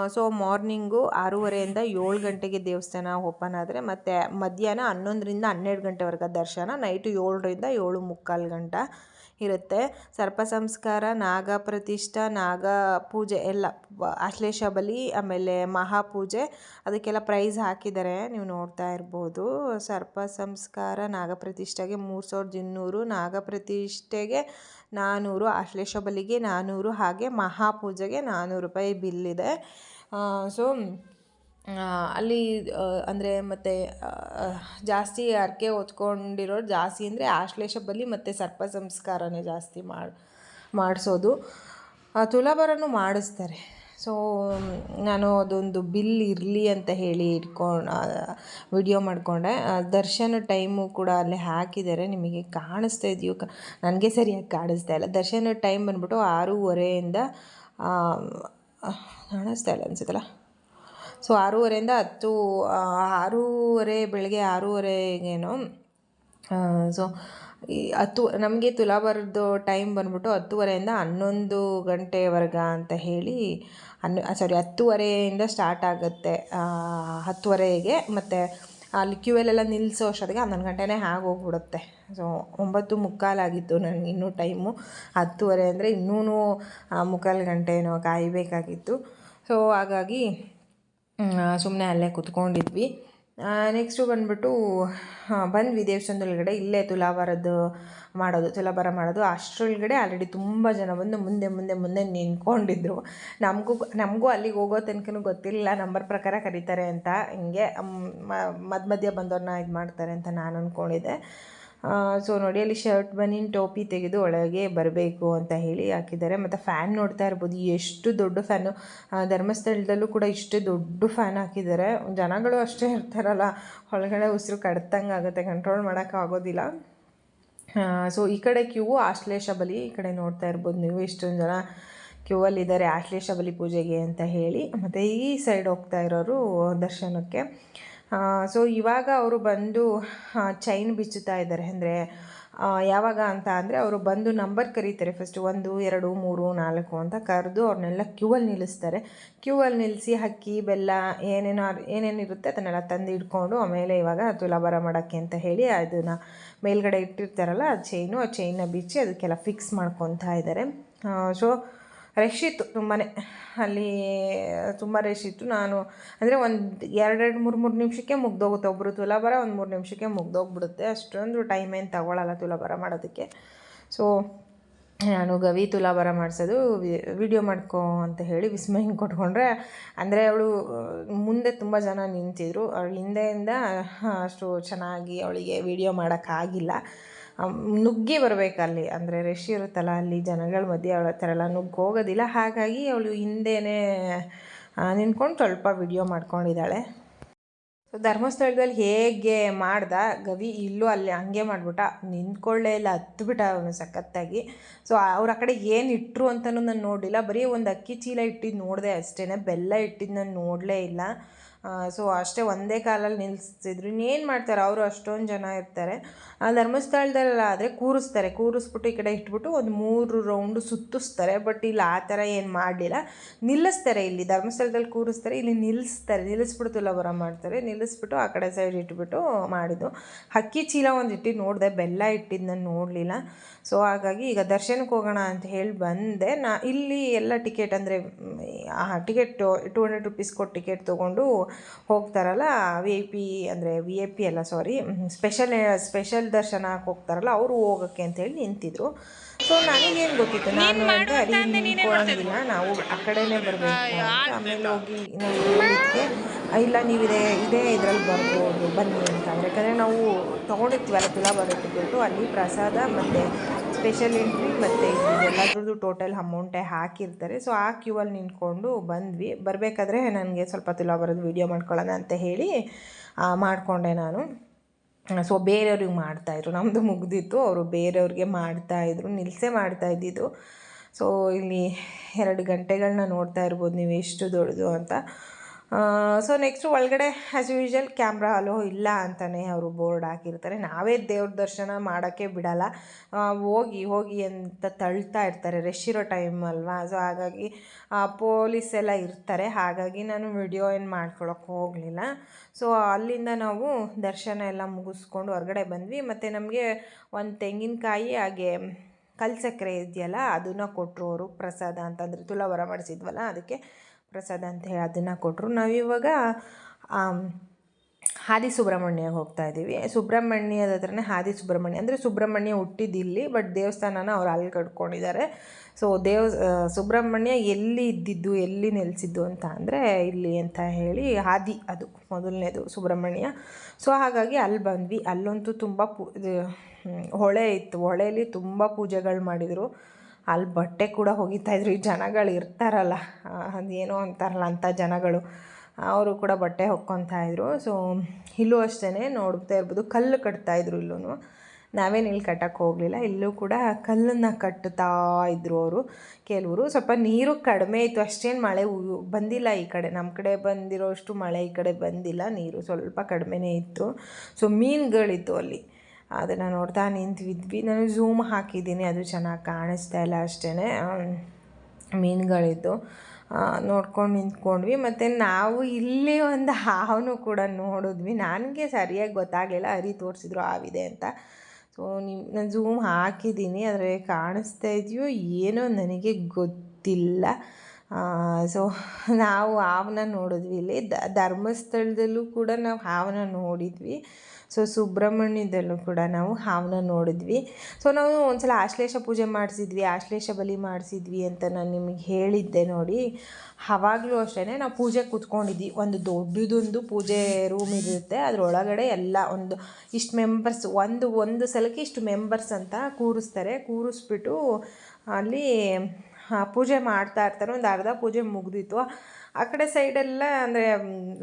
ಸೊ, ಮಾರ್ನಿಂಗು ಆರೂವರೆಯಿಂದ ಏಳು ಗಂಟೆಗೆ ದೇವಸ್ಥಾನ ಓಪನ್ ಆದರೆ ಮತ್ತು ಮಧ್ಯಾಹ್ನ ಹನ್ನೊಂದರಿಂದ ಹನ್ನೆರಡು ಗಂಟೆವರೆಗೆ ದರ್ಶನ, ನೈಟು ಏಳರಿಂದ ಏಳು ಮುಕ್ಕಾಲು ಗಂಟೆ. ಇರುತ್ತೆ. ಸರ್ಪ ಸಂಸ್ಕಾರ, ನಾಗ ಪ್ರತಿಷ್ಠ, ನಾಗ ಪೂಜೆ ಎಲ್ಲ ಆಶ್ಲೇಷ ಬಲಿ, ಆಮೇಲೆ ಮಹಾಪೂಜೆ, ಅದಕ್ಕೆಲ್ಲ ಪ್ರೈಸ್ ಹಾಕಿದ್ದಾರೆ. ನೀವು ನೋಡ್ತಾ ಇರ್ಬೋದು. ಸರ್ಪ ಸಂಸ್ಕಾರ, ನಾಗ ಪ್ರತಿಷ್ಠೆಗೆ ಮೂರು ಸಾವಿರದ ಇನ್ನೂರು, ನಾಗ ಪ್ರತಿಷ್ಠೆಗೆ ನಾನ್ನೂರು ಆಶ್ಲೇಷ ಬಲಿಗೆ ನಾನ್ನೂರು ಹಾಗೆ ಮಹಾಪೂಜೆಗೆ ನಾನ್ನೂರು ರೂಪಾಯಿ ಬಿಲ್ ಇದೆ. ಸೊ ಅಲ್ಲಿ ಅಂದರೆ ಮತ್ತು ಜಾಸ್ತಿ ಹರಕೆ ಹೊತ್ಕೊಂಡಿರೋರು ಜಾಸ್ತಿ ಅಂದರೆ ಆಶ್ಲೇಷ ಬಲಿ ಮತ್ತು ಸರ್ಪ ಸಂಸ್ಕಾರನೇ ಜಾಸ್ತಿ ಮಾಡಿ, ಮಾಡಿಸೋದು. ತುಲಾಭಾರನೂ ಮಾಡಿಸ್ತಾರೆ. ಸೊ ನಾನು ಅದೊಂದು ಬಿಲ್ ಇರಲಿ ಅಂತ ಹೇಳಿ ಇಟ್ಕೊಂಡು ವಿಡಿಯೋ ಮಾಡಿಕೊಂಡೆ. ದರ್ಶನ ಟೈಮು ಕೂಡ ಅಲ್ಲಿ ಹಾಕಿದ್ದಾರೆ. ನಿಮಗೆ ಕಾಣಿಸ್ತಾ ಇದೆಯೋ ಕ, ನನಗೆ ಸರಿಯಾಗಿ ಕಾಣಿಸ್ತಾ ಇಲ್ಲ. ದರ್ಶನ ಟೈಮ್ ಬಂದ್ಬಿಟ್ಟು ಆರೂವರೆಯಿಂದ ಕಾಣಿಸ್ತಾ ಇಲ್ಲ ಅನ್ಸುತ್ತಲ್ಲ? ಸೊ ಆರೂವರೆಯಿಂದ ಹತ್ತು ಆರೂವರೆ, ಬೆಳಗ್ಗೆ ಆರೂವರೆಗೇನೋ ಸೊ ಈ ಹತ್ತು, ನಮಗೆ ತುಲಾಭಾರದ್ದು ಟೈಮ್ ಬಂದ್ಬಿಟ್ಟು ಹತ್ತುವರೆಯಿಂದ ಹನ್ನೊಂದು ಗಂಟೆವರೆಗ ಅಂತ ಹೇಳಿ, ಹನ್ನು ಸಾರಿ ಹತ್ತುವರೆಯಿಂದ ಸ್ಟಾರ್ಟ್ ಆಗುತ್ತೆ ಹತ್ತುವರೆಗೆ, ಮತ್ತು ಅಲ್ಲಿ ಕ್ಯೂಯಲ್ಲೆಲ್ಲ ನಿಲ್ಲಿಸೋ ಅಷ್ಟೊತ್ತಿಗೆ ಹನ್ನೊಂದು ಗಂಟೆನೇ ಆಗೋಗ್ಬಿಡುತ್ತೆ. ಸೊ ಒಂಬತ್ತು ಮುಕ್ಕಾಲಾಗಿತ್ತು ನನಗೆ ಇನ್ನೂ ಟೈಮು. ಹತ್ತುವರೆ ಅಂದರೆ ಇನ್ನೂ ಮುಕ್ಕಾಲು ಗಂಟೆನೋ ಕಾಯಬೇಕಾಗಿತ್ತು. ಸೊ ಹಾಗಾಗಿ ಸುಮ್ಮನೆ ಅಲ್ಲೇ ಕುತ್ಕೊಂಡಿದ್ವಿ. ನೆಕ್ಸ್ಟು ಬಂದ್ಬಿಟ್ಟು ಬಂದ್ವಿ ದೇವಸ್ಥಾನದೊಳಗಡೆ. ಇಲ್ಲೇ ತುಲಾಭಾರದ್ದು ಮಾಡೋದು, ತುಲಾಭಾರ ಮಾಡೋದು. ಅಷ್ಟರೊಳಗಡೆ ಆಲ್ರೆಡಿ ತುಂಬ ಜನ ಬಂದು ಮುಂದೆ ಮುಂದೆ ಮುಂದೆ ನಿಂತ್ಕೊಂಡಿದ್ರು. ನಮಗೂ ನಮಗೂ ಅಲ್ಲಿಗೆ ಹೋಗೋ ತನಕನೂ ಗೊತ್ತಿರಲಿಲ್ಲ ನಂಬರ್ ಪ್ರಕಾರ ಕರೀತಾರೆ ಅಂತ. ಹಿಂಗೆ ಮಧ್ಯ ಮಧ್ಯ ಬಂದವ್ರನ್ನ ಇದು ಮಾಡ್ತಾರೆ ಅಂತ ನಾನು ಅಂದ್ಕೊಂಡಿದ್ದೆ ಸೊ ನೋಡಿ, ಅಲ್ಲಿ ಶರ್ಟ್ ಬನೀನ್ ಟೋಪಿ ತೆಗೆದು ಒಳಗೆ ಬರಬೇಕು ಅಂತ ಹೇಳಿ ಹಾಕಿದ್ದಾರೆ. ಮತ್ತು ಫ್ಯಾನ್ ನೋಡ್ತಾ ಇರ್ಬೋದು, ಎಷ್ಟು ದೊಡ್ಡ ಫ್ಯಾನು ಧರ್ಮಸ್ಥಳದಲ್ಲೂ ಕೂಡ ಇಷ್ಟು ದೊಡ್ಡ ಫ್ಯಾನ್ ಹಾಕಿದ್ದಾರೆ. ಜನಗಳು ಅಷ್ಟೇ ಇರ್ತಾರಲ್ಲ, ಒಳಗಡೆ ಉಸಿರು ಕಡ್ತಂಗೆ ಆಗುತ್ತೆ ಕಂಟ್ರೋಲ್ ಮಾಡೋಕ್ಕಾಗೋದಿಲ್ಲ ಸೊ ಈ ಕಡೆ ಕ್ಯೂ ಆಶ್ಲೇಷ ಬಲಿ ಈ ಕಡೆ ನೋಡ್ತಾ ಇರ್ಬೋದು ನೀವು, ಇಷ್ಟೊಂದು ಜನ ಕ್ಯೂ ಅಲ್ಲಿ ಇದ್ದಾರೆ ಆಶ್ಲೇಷ ಬಲಿ ಪೂಜೆಗೆ ಅಂತ ಹೇಳಿ. ಮತ್ತು ಈ ಸೈಡ್ ಹೋಗ್ತಾ ಇರೋರು ದರ್ಶನಕ್ಕೆ. ಸೊ ಇವಾಗ ಅವರು ಬಂದು ಚೈನ್ ಬಿಚ್ಚುತ್ತಾ ಇದ್ದಾರೆ. ಅಂದರೆ ಯಾವಾಗ ಅಂತ ಅಂದರೆ ಅವರು ಬಂದು ನಂಬರ್ ಕರೀತಾರೆ. ಫಸ್ಟ್ ಒಂದು, ಎರಡು, ಮೂರು, ನಾಲ್ಕು ಅಂತ ಕರೆದು ಅವ್ರನ್ನೆಲ್ಲ ಕ್ಯೂವಲ್ಲಿ ನಿಲ್ಲಿಸ್ತಾರೆ. ಕ್ಯೂವಲ್ಲಿ ನಿಲ್ಲಿಸಿ ಅಕ್ಕಿ, ಬೆಲ್ಲ, ಏನೇನೋ ಏನೇನು ಇರುತ್ತೆ ಅದನ್ನೆಲ್ಲ ತಂದು ಇಟ್ಕೊಂಡು ಆಮೇಲೆ ಇವಾಗ ತುಲಾಭಾರ ಮಾಡೋಕ್ಕೆ ಅಂತ ಹೇಳಿ ಅದನ್ನು ಮೇಲ್ಗಡೆ ಇಟ್ಟಿರ್ತಾರಲ್ಲ, ಆ ಚೈನು ಆ ಚೈನ್ನ ಬಿಚ್ಚಿ ಅದಕ್ಕೆಲ್ಲ ಫಿಕ್ಸ್ ಮಾಡ್ಕೊತಾ ಇದ್ದಾರೆ. ಸೊ ರಶ್ ಇತ್ತು ತುಂಬಾ ಅಲ್ಲಿ, ತುಂಬ ರಶ್ ಇತ್ತು. ನಾನು ಅಂದರೆ ಒಂದು ಎರಡೆರಡು, ಮೂರು ಮೂರು ನಿಮಿಷಕ್ಕೆ ಮುಗ್ದೋಗುತ್ತೆ. ಒಬ್ಬರು ತುಲಾಭಾರ ಒಂದು ಮೂರು ನಿಮಿಷಕ್ಕೆ ಮುಗ್ದೋಗ್ಬಿಡುತ್ತೆ. ಅಷ್ಟೊಂದು ಟೈಮ್ ಏನು ತಗೊಳ್ಳಲ್ಲ ತುಲಾಭಾರ ಮಾಡೋದಕ್ಕೆ. ಸೊ ನಾನು ಗವಿ ತುಲಾಭಾರ ಮಾಡಿಸೋದು ವಿಡಿಯೋ ಮಾಡ್ಕೋ ಅಂತ ಹೇಳಿ ವಿಸ್ಮಯ ಕೊಟ್ಕೊಂಡ್ರೆ, ಅಂದರೆ ಅವಳು, ಮುಂದೆ ತುಂಬ ಜನ ನಿಂತಿದ್ರು. ಅವಳು ಹಿಂದೆಯಿಂದ ಅಷ್ಟು ಚೆನ್ನಾಗಿ ಅವಳಿಗೆ ವಿಡಿಯೋ ಮಾಡೋಕ್ಕಾಗಿಲ್ಲ ನುಗ್ಗಿ ಬರಬೇಕಲ್ಲಿ ಅಂದರೆ ರಶ್ ಇರುತ್ತಲ್ಲ, ಅಲ್ಲಿ ಜನಗಳ ಮಧ್ಯೆ ಅವಳ ಥರ ಎಲ್ಲ ನುಗ್ಗಿ ಹೋಗೋದಿಲ್ಲ ಹಾಗಾಗಿ ಅವಳು ಹಿಂದೆನೇ ನಿಂತ್ಕೊಂಡು ಸ್ವಲ್ಪ ವಿಡಿಯೋ ಮಾಡ್ಕೊಂಡಿದ್ದಾಳೆ. ಸೊ ಧರ್ಮಸ್ಥಳದಲ್ಲಿ ಹೇಗೆ ಮಾಡ್ದ? ಗವಿ ಇಲ್ಲೂ ಅಲ್ಲಿ ಹಂಗೆ ಮಾಡಿಬಿಟ್ಟ. ನಿಂತ್ಕೊಳ್ಳೇ ಇಲ್ಲ, ಹತ್ಬಿಟ್ಟ ಅವನು ಸಖತ್ತಾಗಿ. ಸೊ ಅವ್ರ ಆ ಕಡೆ ಏನು ಇಟ್ಟರು ಅಂತಲೂ ನಾನು ನೋಡಿಲ್ಲ ಬರೀ ಒಂದು ಅಕ್ಕಿ ಚೀಲ ಇಟ್ಟಿದ್ದು ನೋಡಿದೆ ಅಷ್ಟೇ ಬೆಲ್ಲ ಇಟ್ಟಿದ್ದು ನಾನು ನೋಡಲೇ ಇಲ್ಲ. ಸೊ ಅಷ್ಟೇ ಒಂದೇ ಕಾಲಲ್ಲಿ ನಿಲ್ಲಿಸ್ತಿದ್ರು ಇನ್ನೇನು ಮಾಡ್ತಾರೆ? ಅವರು ಅಷ್ಟೊಂದು ಜನ ಇರ್ತಾರೆ. ಆ ಧರ್ಮಸ್ಥಳದಲ್ಲಾದರೆ ಕೂರಿಸ್ತಾರೆ. ಕೂರಿಸ್ಬಿಟ್ಟು ಈ ಕಡೆ ಇಟ್ಬಿಟ್ಟು ಒಂದು ಮೂರು ರೌಂಡು ಸುತ್ತಿಸ್ತಾರೆ. ಬಟ್ ಇಲ್ಲಿ ಆ ಥರ ಏನು ಮಾಡಲಿಲ್ಲ. ನಿಲ್ಲಿಸ್ತಾರೆ ಇಲ್ಲಿ. ಧರ್ಮಸ್ಥಳದಲ್ಲಿ ಕೂರಿಸ್ತಾರೆ. ಇಲ್ಲಿ ನಿಲ್ಲಿಸ್ತಾರೆ. ನಿಲ್ಲಿಸ್ಬಿಟ್ಟು ಬರೋ ಮಾಡ್ತಾರೆ. ನಿಲ್ಲಿಸ್ಬಿಟ್ಟು ಆ ಕಡೆ ಸೈಡ್ ಇಟ್ಬಿಟ್ಟು ಮಾಡಿದ್ದು. ಅಕ್ಕಿ ಚೀಲ ಒಂದು ಇಟ್ಟಿದ್ದು ನೋಡಿದೆ. ಬೆಲ್ಲ ಇಟ್ಟಿದ್ದು ನೋಡಲಿಲ್ಲ. ಸೊ ಹಾಗಾಗಿ ಈಗ ದರ್ಶನಕ್ಕೆ ಹೋಗೋಣ ಅಂತ ಹೇಳಿ ಬಂದೆ. ನಾ, ಇಲ್ಲಿ ಎಲ್ಲ ಟಿಕೆಟ್ ಅಂದರೆ ಟಿಕೆಟ್ ಟು ಹಂಡ್ರೆಡ್ ರುಪೀಸ್ ಕೊಟ್ಟು ಟಿಕೆಟ್ ತೊಗೊಂಡು ಹೋಗ್ತಾರಲ್ಲ ವಿ ಐ ಪಿ ಅಂದರೆ ವಿ ಐ ಪಿ ಅಲ್ಲ ಸಾರಿ ಸ್ಪೆಷಲ್ ಸ್ಪೆಷಲ್ ದರ್ಶನಕ್ಕೆ ಹೋಗ್ತಾರಲ್ಲ ಅವರು ಹೋಗೋಕ್ಕೆ ಅಂತೇಳಿ ನಿಂತಿದ್ರು. ಸೊ ನನಗೇನು ಗೊತ್ತಿತ್ತು ನಾನು ಅಂದರೆ ಅಲ್ಲಿ ನಿಂತ್ಕೊಳ್ಳೋಂಗಿಲ್ಲ ನಾವು ಆ ಕಡೆನೇ ಬರಬೇಕು ಆಮೇಲೆ ಹೋಗಿ ನಾವು ಇಲ್ಲ ನೀವು ಇದೇ ಇದೇ ಇದರಲ್ಲಿ ಬರ್ಬೋದು ಬನ್ನಿ ಅಂತ. ಅಂದರೆ ಯಾಕಂದರೆ ನಾವು ತೊಗೊಂಡಿರ್ತೀವಲ್ಲ ತುಲಾಭಾರ ಬಿಟ್ಟು ಅಲ್ಲಿ ಪ್ರಸಾದ ಮತ್ತು ಸ್ಪೆಷಲ್ ಎಂಟ್ರಿ ಮತ್ತು ಎಲ್ಲದ್ರದ್ದು ಟೋಟಲ್ ಅಮೌಂಟೇ ಹಾಕಿರ್ತಾರೆ. ಸೊ ಆ ಕ್ಯೂವಲ್ಲಿ ನಿಂತ್ಕೊಂಡು ಬಂದ್ವಿ. ಬರಬೇಕಾದ್ರೆ ನನಗೆ ಸ್ವಲ್ಪ ತುಲಾಭಾರದ ವೀಡಿಯೋ ಮಾಡ್ಕೊಳ್ಳೋಣ ಅಂತ ಹೇಳಿ ಮಾಡಿಕೊಂಡೆ ನಾನು. ಸೊ ಬೇರೆಯವ್ರಿಗೆ ಮಾಡ್ತಾಯಿದ್ರು ನಮ್ಮದು ಮುಗ್ದಿತ್ತು. ಅವರು ಬೇರೆಯವ್ರಿಗೆ ಮಾಡ್ತಾಯಿದ್ರು ನಿಲ್ಸೆ ಮಾಡ್ತಾ ಇದ್ದಿದ್ದು. ಸೊ ಇಲ್ಲಿ ಎರಡು ಗಂಟೆಗಳನ್ನ ನೋಡ್ತಾ ಇರ್ಬೋದು ನೀವು, ಎಷ್ಟು ದೊಡ್ಡದು ಅಂತ. ಸೊ ನೆಕ್ಸ್ಟ್ ಒಳಗಡೆ ಆ್ಯಸ್ ಯೂಶ್ವಲ್ ಕ್ಯಾಮ್ರಾ ಅಲೋ ಇಲ್ಲ ಅಂತಲೇ ಅವರು ಬೋರ್ಡ್ ಹಾಕಿರ್ತಾರೆ. ನಾವೇ ದೇವ್ರ ದರ್ಶನ ಮಾಡೋಕ್ಕೆ ಬಿಡಲ್ಲ. ಹೋಗಿ ಹೋಗಿ ಅಂತ ತಳ್ತಾ ಇರ್ತಾರೆ. ರಶ್ ಇರೋ ಟೈಮ್ ಅಲ್ವಾ? ಸೊ ಹಾಗಾಗಿ ಪೊಲೀಸ್ ಎಲ್ಲ ಇರ್ತಾರೆ. ಹಾಗಾಗಿ ನಾನು ವಿಡಿಯೋ ಏನು ಮಾಡ್ಕೊಳಕ್ಕೆ ಹೋಗಲಿಲ್ಲ. ಸೊ ಅಲ್ಲಿಂದ ನಾವು ದರ್ಶನ ಎಲ್ಲ ಮುಗಿಸ್ಕೊಂಡು ಹೊರಗಡೆ ಬಂದ್ವಿ. ಮತ್ತು ನಮಗೆ ಒಂದು ತೆಂಗಿನಕಾಯಿ, ಹಾಗೆ ಕಲ್ ಸಕ್ಕರೆ ಇದೆಯಲ್ಲ, ಅದನ್ನು ಕೊಟ್ಟರು ಅವರು ಪ್ರಸಾದ ಅಂತಂದರೆ ತುಲಾಭಾರ ಮಾಡಿಸಿದ್ವಲ್ಲ, ಅದಕ್ಕೆ ಪ್ರಸಾದ ಅಂತ ಹೇಳಿ ಅದನ್ನು ಕೊಟ್ಟರು ನಾವಿವಾಗ ಹಾದಿ ಆದಿ ಸುಬ್ರಹ್ಮಣ್ಯಗೆ ಹೋಗ್ತಾ ಇದ್ದೀವಿ ಸುಬ್ರಹ್ಮಣ್ಯದ ಹತ್ರನೇ ಹಾದಿ ಸುಬ್ರಹ್ಮಣ್ಯ. ಅಂದರೆ ಸುಬ್ರಹ್ಮಣ್ಯ ಹುಟ್ಟಿದ್ದು ಇಲ್ಲಿ, ಬಟ್ ದೇವಸ್ಥಾನನ ಅವ್ರು ಅಲ್ಲಿ ಕಟ್ಕೊಂಡಿದ್ದಾರೆ. ಸೊ, ದೇವ ಸುಬ್ರಹ್ಮಣ್ಯ ಎಲ್ಲಿ ಇದ್ದಿದ್ದು, ಎಲ್ಲಿ ನೆಲೆಸಿದ್ದು ಅಂತ ಅಂದರೆ ಇಲ್ಲಿ ಅಂತ ಹೇಳಿ ಹಾದಿ ಅದು ಮೊದಲನೇದು ಸುಬ್ರಹ್ಮಣ್ಯ. ಸೊ, ಹಾಗಾಗಿ ಅಲ್ಲಿ ಬಂದ್ವಿ. ಅಲ್ಲಂತೂ ತುಂಬ ಪೂ ಹೊಳೆ ಇತ್ತು. ಹೊಳೆಯಲ್ಲಿ ತುಂಬ ಪೂಜೆಗಳು ಮಾಡಿದರು. ಅಲ್ಲಿ ಬಟ್ಟೆ ಕೂಡ ಒಗಿತಾಯಿದ್ರು ಈ ಜನಗಳು ಇರ್ತಾರಲ್ಲ ಅದೇನೋ ಅಂತಾರಲ್ಲ ಅಂಥ ಜನಗಳು. ಅವರು ಕೂಡ ಬಟ್ಟೆ ಹೊಕ್ಕೊತಾ ಇದ್ರು. ಸೊ ಇಲ್ಲೂ ಅಷ್ಟೇ ನೋಡ್ತಾ ಇರ್ಬೋದು. ಕಲ್ಲು ಕಟ್ತಾಯಿದ್ರು ಇಲ್ಲೂ ನಾವೇನು ಇಲ್ಲಿ ಕಟ್ಟಕ್ಕೆ ಹೋಗಲಿಲ್ಲ. ಇಲ್ಲೂ ಕೂಡ ಕಲ್ಲನ್ನು ಕಟ್ಟುತ್ತಾ ಇದ್ದರು ಅವರು, ಕೆಲವರು. ಸ್ವಲ್ಪ ನೀರು ಕಡಿಮೆ ಇತ್ತು. ಅಷ್ಟೇನು ಮಳೆ ಬಂದಿಲ್ಲ ಈ ಕಡೆ. ನಮ್ಮ ಕಡೆ ಬಂದಿರೋಷ್ಟು ಮಳೆ ಈ ಕಡೆ ಬಂದಿಲ್ಲ. ನೀರು ಸ್ವಲ್ಪ ಕಡಿಮೆನೇ ಇತ್ತು. ಸೊ ಮೀನುಗಳಿತ್ತು ಅಲ್ಲಿ. ಅದನ್ನು ನೋಡ್ತಾ ನಿಂತಿದ್ವಿ. ನಾನು ಝೂಮ್ ಹಾಕಿದ್ದೀನಿ. ಅದು ಚೆನ್ನಾಗಿ ಕಾಣಿಸ್ತಾ ಇಲ್ಲ ಅಷ್ಟೇ ಮೀನುಗಳಿದ್ದು. ನೋಡ್ಕೊಂಡು ನಿಂತ್ಕೊಂಡ್ವಿ. ಮತ್ತು ನಾವು ಇಲ್ಲಿ ಒಂದು ಹಾವನ್ನು ಕೂಡ ನೋಡಿದ್ವಿ. ನನಗೆ ಸರಿಯಾಗಿ ಗೊತ್ತಾಗಲಿಲ್ಲ. ಅರಿ ತೋರಿಸಿದ್ರು ಹಾವಿದೆ ಅಂತ. ಸೊ ನೀವು ನಾನು ಝೂಮ್ ಹಾಕಿದ್ದೀನಿ. ಆದರೆ ಕಾಣಿಸ್ತಾ ಇದೆಯೋ ಏನೋ ನನಗೆ ಗೊತ್ತಿಲ್ಲ. ಸೊ *laughs* ನಾವು ಹಾವನ್ನ ನೋಡಿದ್ವಿ. ಇಲ್ಲಿ ಧರ್ಮಸ್ಥಳದಲ್ಲೂ ಕೂಡ ನಾವು ಹಾವನ್ನ ನೋಡಿದ್ವಿ. ಸೊ ಸುಬ್ರಹ್ಮಣ್ಯದಲ್ಲೂ ಕೂಡ ನಾವು ಹಾವನ್ನ ನೋಡಿದ್ವಿ. ಸೊ ನಾವು ಒಂದ್ಸಲ ಆಶ್ಲೇಷ ಪೂಜೆ ಮಾಡಿಸಿದ್ವಿ, ಆಶ್ಲೇಷ ಬಲಿ ಮಾಡಿಸಿದ್ವಿ ಅಂತ ನಾನು ನಿಮಗೆ ಹೇಳಿದ್ದೆ ನೋಡಿ. ಆವಾಗಲೂ ಅಷ್ಟೇ ನಾವು ಪೂಜೆ ಕೂತ್ಕೊಂಡಿದ್ವಿ. ಒಂದು ದೊಡ್ಡದೊಂದು ಪೂಜೆ ರೂಮ್ ಇರುತ್ತೆ. ಅದರೊಳಗಡೆ ಎಲ್ಲ ಒಂದು ಇಷ್ಟು ಮೆಂಬರ್ಸ್ ಒಂದು ಒಂದು ಸಲಕ್ಕೆ ಇಷ್ಟು ಮೆಂಬರ್ಸ್ ಅಂತ ಕೂರಿಸ್ತಾರೆ. ಕೂರಿಸ್ಬಿಟ್ಟು ಅಲ್ಲಿ ಪೂಜೆ ಮಾಡ್ತಾ ಇರ್ತಾರೆ. ಒಂದು ಅರ್ಧ ಪೂಜೆ ಮುಗಿದಿತ್ತು. ಆ ಕಡೆ ಸೈಡೆಲ್ಲ ಅಂದರೆ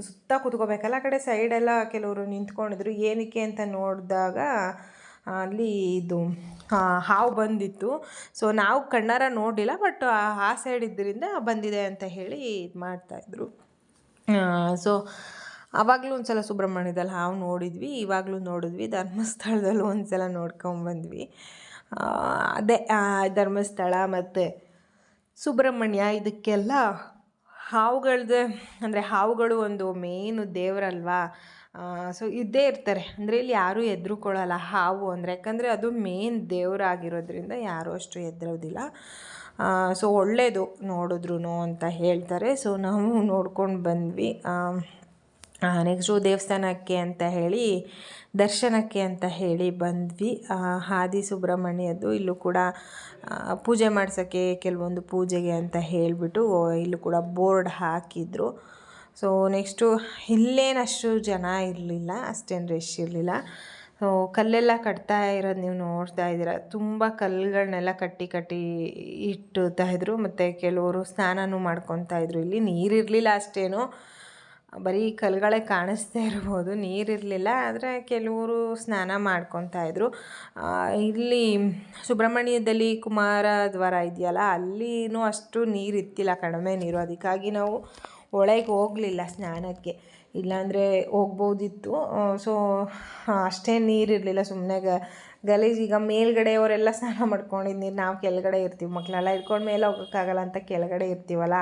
ಸುತ್ತ ಕೂತ್ಕೋಬೇಕಲ್ಲ, ಆ ಕಡೆ ಸೈಡೆಲ್ಲ ಕೆಲವರು ನಿಂತ್ಕೊಂಡಿದ್ರು. ಏನಕ್ಕೆ ಅಂತ ನೋಡಿದಾಗ ಅಲ್ಲಿ ಇದು ಹಾವು ಬಂದಿತ್ತು. ಸೊ ನಾವು ಕಣ್ಣಾರ ನೋಡಿಲ್ಲ ಬಟ್ ಆ ಸೈಡ್ ಇದ್ದರಿಂದ ಬಂದಿದೆ ಅಂತ ಹೇಳಿ ಇದು ಮಾಡ್ತಾಯಿದ್ರು ಸೊ ಆವಾಗಲೂ ಒಂದು ಸಲ ಸುಬ್ರಹ್ಮಣ್ಯದಲ್ಲಿ ಹಾವು ನೋಡಿದ್ವಿ. ಇವಾಗಲೂ ನೋಡಿದ್ವಿ. ಧರ್ಮಸ್ಥಳದಲ್ಲೂ ಒಂದು ಸಲ ನೋಡ್ಕೊಂಬಂದ್ವಿ ಅದೇ ಧರ್ಮಸ್ಥಳ ಮತ್ತು ಸುಬ್ರಹ್ಮಣ್ಯ, ಇದಕ್ಕೆಲ್ಲ ಹಾವುಗಳದ್ದು ಅಂದರೆ ಹಾವುಗಳು ಒಂದು ಮೇನು ದೇವರಲ್ವಾ? ಸೊ ಇದ್ದೇ ಇರ್ತಾರೆ. ಅಂದರೆ ಇಲ್ಲಿ ಯಾರೂ ಎದ್ರುಕೊಳ್ಳಲ್ಲ ಹಾವು ಅಂದರೆ. ಯಾಕಂದರೆ ಅದು ಮೇನ್ ದೇವರಾಗಿರೋದ್ರಿಂದ ಯಾರೂ ಅಷ್ಟು ಎದುರೋದಿಲ್ಲ. ಸೊ ಒಳ್ಳೆಯದು ನೋಡಿದ್ರು ಅಂತ ಹೇಳ್ತಾರೆ. ಸೊ ನಾವು ನೋಡ್ಕೊಂಡು ಬಂದ್ವಿ. ನೆಕ್ಸ್ಟು ದೇವಸ್ಥಾನಕ್ಕೆ ಅಂತ ಹೇಳಿ, ದರ್ಶನಕ್ಕೆ ಅಂತ ಹೇಳಿ ಬಂದ್ವಿ. ಹಾದಿ ಸುಬ್ರಹ್ಮಣ್ಯದ್ದು. ಇಲ್ಲೂ ಕೂಡ ಪೂಜೆ ಮಾಡ್ಸೋಕ್ಕೆ ಕೆಲವೊಂದು ಪೂಜೆಗೆ ಅಂತ ಹೇಳಿಬಿಟ್ಟು ಇಲ್ಲೂ ಕೂಡ ಬೋರ್ಡ್ ಹಾಕಿದ್ರು. ಸೊ, ನೆಕ್ಸ್ಟು ಇಲ್ಲೇನಷ್ಟು ಜನ ಇರಲಿಲ್ಲ, ಅಷ್ಟೇನು ರಶ್ ಇರಲಿಲ್ಲ. ಸೊ, ಕಲ್ಲೆಲ್ಲ ಕಟ್ತಾ ಇರೋದು ನೀವು ನೋಡ್ತಾ ಇದ್ದೀರ. ತುಂಬ ಕಲ್ಲುಗಳನ್ನೆಲ್ಲ ಕಟ್ಟಿ ಕಟ್ಟಿ ಇಟ್ಟುತ್ತಾ ಇದ್ರು. ಮತ್ತು ಕೆಲವರು ಸ್ನಾನನೂ ಮಾಡ್ಕೊತಾ ಇದ್ರು. ಇಲ್ಲಿ ನೀರಿರಲಿಲ್ಲ ಅಷ್ಟೇನು. ಬರೀ ಕಲ್ಗಳೇ ಕಾಣಿಸ್ತಾ ಇರ್ಬೋದು ನೀರಿರಲಿಲ್ಲ ಆದರೆ ಕೆಲವರು ಸ್ನಾನ ಮಾಡ್ಕೊತಾ ಇದ್ರು. ಇಲ್ಲಿ ಸುಬ್ರಹ್ಮಣ್ಯದಲ್ಲಿ ಕುಮಾರ ದ್ವಾರ ಇದೆಯಲ್ಲ, ಅಲ್ಲಿನೂ ಅಷ್ಟು ನೀರು ಇತ್ತಿಲ್ಲ ಕಡಿಮೆ ನೀರು, ಅದಕ್ಕಾಗಿ ನಾವು ಒಳಗೆ ಹೋಗಲಿಲ್ಲ ಸ್ನಾನಕ್ಕೆ. ಇಲ್ಲಾಂದರೆ ಹೋಗ್ಬೋದಿತ್ತು. ಸೊ ಅಷ್ಟೇ ನೀರಿರಲಿಲ್ಲ ಸುಮ್ಮನೆ ಗ, ಗಲೀಜು ಈಗ ಮೇಲ್ಗಡೆಯವರೆಲ್ಲ ಸ್ನಾನ ಮಾಡ್ಕೊಂಡಿದ್ದು ನೀರು, ನಾವು ಕೆಳಗಡೆ ಇರ್ತೀವಿ ಮಕ್ಕಳೆಲ್ಲ ಇಟ್ಕೊಂಡು ಮೇಲೆ ಹೋಗೋಕ್ಕಾಗಲ್ಲ ಅಂತ ಕೆಳಗಡೆ ಇರ್ತೀವಲ್ಲ.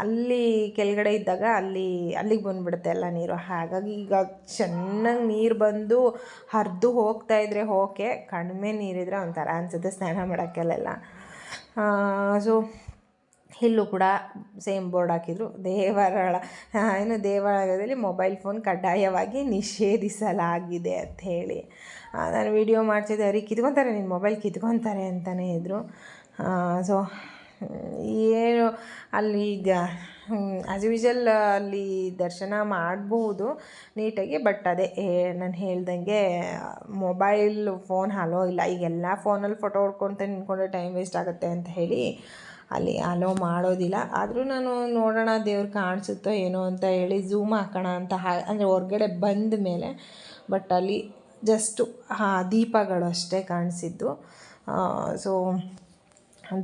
ಅಲ್ಲಿ ಕೆಳಗಡೆ ಇದ್ದಾಗ ಅಲ್ಲಿ, ಅಲ್ಲಿಗೆ ಬಂದುಬಿಡುತ್ತೆ ಎಲ್ಲ ನೀರು. ಹಾಗಾಗಿ ಈಗ ಚೆನ್ನಾಗಿ ನೀರು ಬಂದು ಹರಿದು ಹೋಗ್ತಾ ಇದ್ರೆ ಓಕೆ ಕಡಿಮೆ ನೀರಿದ್ರೆ ಒಂಥರ ಅನಿಸುತ್ತೆ ಸ್ನಾನ ಮಾಡೋಕ್ಕೆಲ್ಲ ಸೊ ಇಲ್ಲೂ ಕೂಡ ಸೇಮ್ ಬೋರ್ಡ್ ಹಾಕಿದ್ರು. ದೇವರಳ ಏನು ದೇವಾಲಯದಲ್ಲಿ ಮೊಬೈಲ್ ಫೋನ್ ಕಡ್ಡಾಯವಾಗಿ ನಿಷೇಧಿಸಲಾಗಿದೆ ಅಂತ ಹೇಳಿ. ನಾನು ವಿಡಿಯೋ ಮಾಡ್ತಿದ್ದೆ ಅವ್ರಿಗೆ ಕಿತ್ಕೊತಾರೆ ನಿನ್ನ ಮೊಬೈಲ್ ಕಿತ್ಕೊತಾರೆ ಅಂತಲೇ ಇದ್ದರು ಸೊ ಏನು, ಅಲ್ಲಿ ಈಗ ಆ್ಯಸ್ ಯೂಶಲ್ ಅಲ್ಲಿ ದರ್ಶನ ಮಾಡಬಹುದು ನೀಟಾಗಿ ಬಟ್ ಅದೇ ನಾನು ಹೇಳ್ದಂಗೆ ಮೊಬೈಲ್ ಫೋನ್ ಹಲೋ ಇಲ್ಲ ಈಗೆಲ್ಲ ಫೋನಲ್ಲಿ ಫೋಟೋ ಹೊಡ್ಕೊತ ನಿಂತ್ಕೊಂಡ್ರೆ ಟೈಮ್ ವೇಸ್ಟ್ ಆಗುತ್ತೆ ಅಂತ ಹೇಳಿ, ಅಲ್ಲಿ ಅಲೋ ಮಾಡೋದಿಲ್ಲ. ಆದರೂ ನಾನು ನೋಡೋಣ ದೇವ್ರು ಕಾಣಿಸುತ್ತೋ ಏನೋ ಅಂತ ಹೇಳಿ ಝೂಮ್ ಹಾಕೋಣ ಅಂತ ಅಂದರೆ ಹೊರಗಡೆ ಬಂದ ಮೇಲೆ ಬಟ್ ಅಲ್ಲಿ ಜಸ್ಟು ದೀಪಗಳು ಅಷ್ಟೇ ಕಾಣಿಸಿದ್ದು. ಸೊ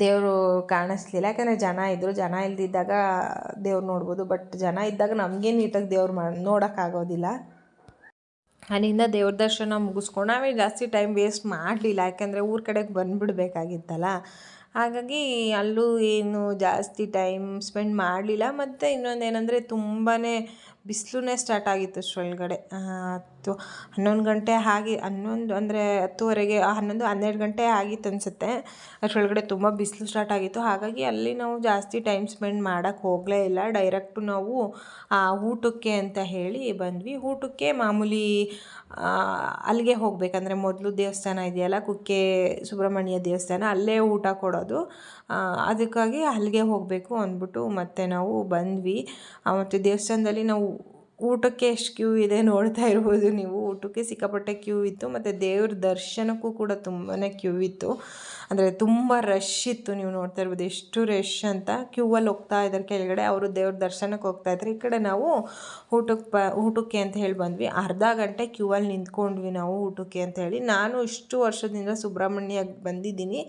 ದೇವರು ಕಾಣಿಸ್ಲಿಲ್ಲ. ಯಾಕಂದರೆ ಜನ ಇದ್ದರು ಜನ ಇಲ್ದಿದ್ದಾಗ ದೇವ್ರು ನೋಡ್ಬೋದು. ಬಟ್ ಜನ ಇದ್ದಾಗ ನಮಗೆ ನೀಟಾಗಿ ದೇವ್ರು ಮಾಡಿ ನೋಡೋಕ್ಕಾಗೋದಿಲ್ಲ ಅಲ್ಲಿಂದ ದೇವ್ರ ದರ್ಶನ ಮುಗಿಸ್ಕೊಂಡು ನಾವೇ ಜಾಸ್ತಿ ಟೈಮ್ ವೇಸ್ಟ್ ಮಾಡಲಿಲ್ಲ. ಯಾಕೆಂದರೆ ಊರ ಕಡೆಗೆ ಬಂದುಬಿಡ್ಬೇಕಾಗಿತ್ತಲ್ಲ. ಹಾಗಾಗಿ ಅಲ್ಲೂ ಏನು ಜಾಸ್ತಿ ಟೈಮ್ ಸ್ಪೆಂಡ್ ಮಾಡಲಿಲ್ಲ. ಮತ್ತು ಇನ್ನೊಂದು ಏನಂದರೆ ತುಂಬಾ ಬಿಸಿಲುನೇ ಸ್ಟಾರ್ಟ್ ಆಗಿತ್ತು ಅಷ್ಟರೊಳಗಡೆ. ಹತ್ತು ಹನ್ನೊಂದು ಗಂಟೆ ಹಾಗೆ ಹನ್ನೊಂದು ಅಂದರೆ ಹತ್ತುವರೆಗೆ, ಹನ್ನೊಂದು ಹನ್ನೆರಡು ಗಂಟೆ ಆಗಿತ್ತು ಅನಿಸುತ್ತೆ. ಅಷ್ಟರೊಳಗಡೆ ತುಂಬ ಬಿಸಿಲು ಸ್ಟಾರ್ಟ್ ಆಗಿತ್ತು. ಹಾಗಾಗಿ ಅಲ್ಲಿ ನಾವು ಜಾಸ್ತಿ ಟೈಮ್ ಸ್ಪೆಂಡ್ ಮಾಡೋಕ್ಕೆ ಹೋಗಲೇ ಇಲ್ಲ. ಡೈರೆಕ್ಟು ನಾವು ಊಟಕ್ಕೆ ಅಂತ ಹೇಳಿ ಬಂದ್ವಿ. ಊಟಕ್ಕೆ ಮಾಮೂಲಿ ಅಲ್ಲಿಗೆ ಹೋಗಬೇಕಂದ್ರೆ ಮೊದಲು ದೇವಸ್ಥಾನ ಇದೆಯಲ್ಲ, ಕುಕ್ಕೆ ಸುಬ್ರಹ್ಮಣ್ಯ ದೇವಸ್ಥಾನ, ಅಲ್ಲೇ ಊಟ ಕೊಡೋದು. ಅದಕ್ಕಾಗಿ ಅಲ್ಲಿಗೆ ಹೋಗಬೇಕು ಅಂದ್ಬಿಟ್ಟು ಮತ್ತೆ ನಾವು ಬಂದ್ವಿ. ಮತ್ತು ದೇವಸ್ಥಾನದಲ್ಲಿ ನಾವು ಊಟಕ್ಕೆ ಎಷ್ಟು ಕ್ಯೂ ಇದೆ ನೋಡ್ತಾ ಇರ್ಬೋದು ನೀವು. ಊಟಕ್ಕೆ ಸಿಕ್ಕಾಪಟ್ಟೆ ಕ್ಯೂ ಇತ್ತು. ಮತ್ತು ದೇವ್ರ ದರ್ಶನಕ್ಕೂ ಕೂಡ ತುಂಬಾ ಕ್ಯೂ ಇತ್ತು. ಅಂದರೆ ತುಂಬ ರಶ್ ಇತ್ತು ನೀವು ನೋಡ್ತಾ ಇರ್ಬೋದು. ಎಷ್ಟು ರಶ್ ಅಂತ ಕ್ಯೂವಲ್ಲಿ ಹೋಗ್ತಾ ಇದ್ದಾರೆ ಕೆಳಗಡೆ. ಅವರು ದೇವ್ರ ದರ್ಶನಕ್ಕೆ ಹೋಗ್ತಾ ಇದ್ದಾರೆ. ಈ ಕಡೆ ನಾವು ಊಟಕ್ಕೆ ಪ ಊಟಕ್ಕೆ ಅಂತ ಹೇಳಿ ಬಂದ್ವಿ. ಅರ್ಧ ಗಂಟೆ ಕ್ಯೂವಲ್ಲಿ ನಿಂತ್ಕೊಂಡ್ವಿ ನಾವು ಊಟಕ್ಕೆ ಅಂತ ಹೇಳಿ. ನಾನು ಇಷ್ಟು ವರ್ಷದಿಂದ ಸುಬ್ರಹ್ಮಣ್ಯ ಬಂದಿದ್ದೀನಿ.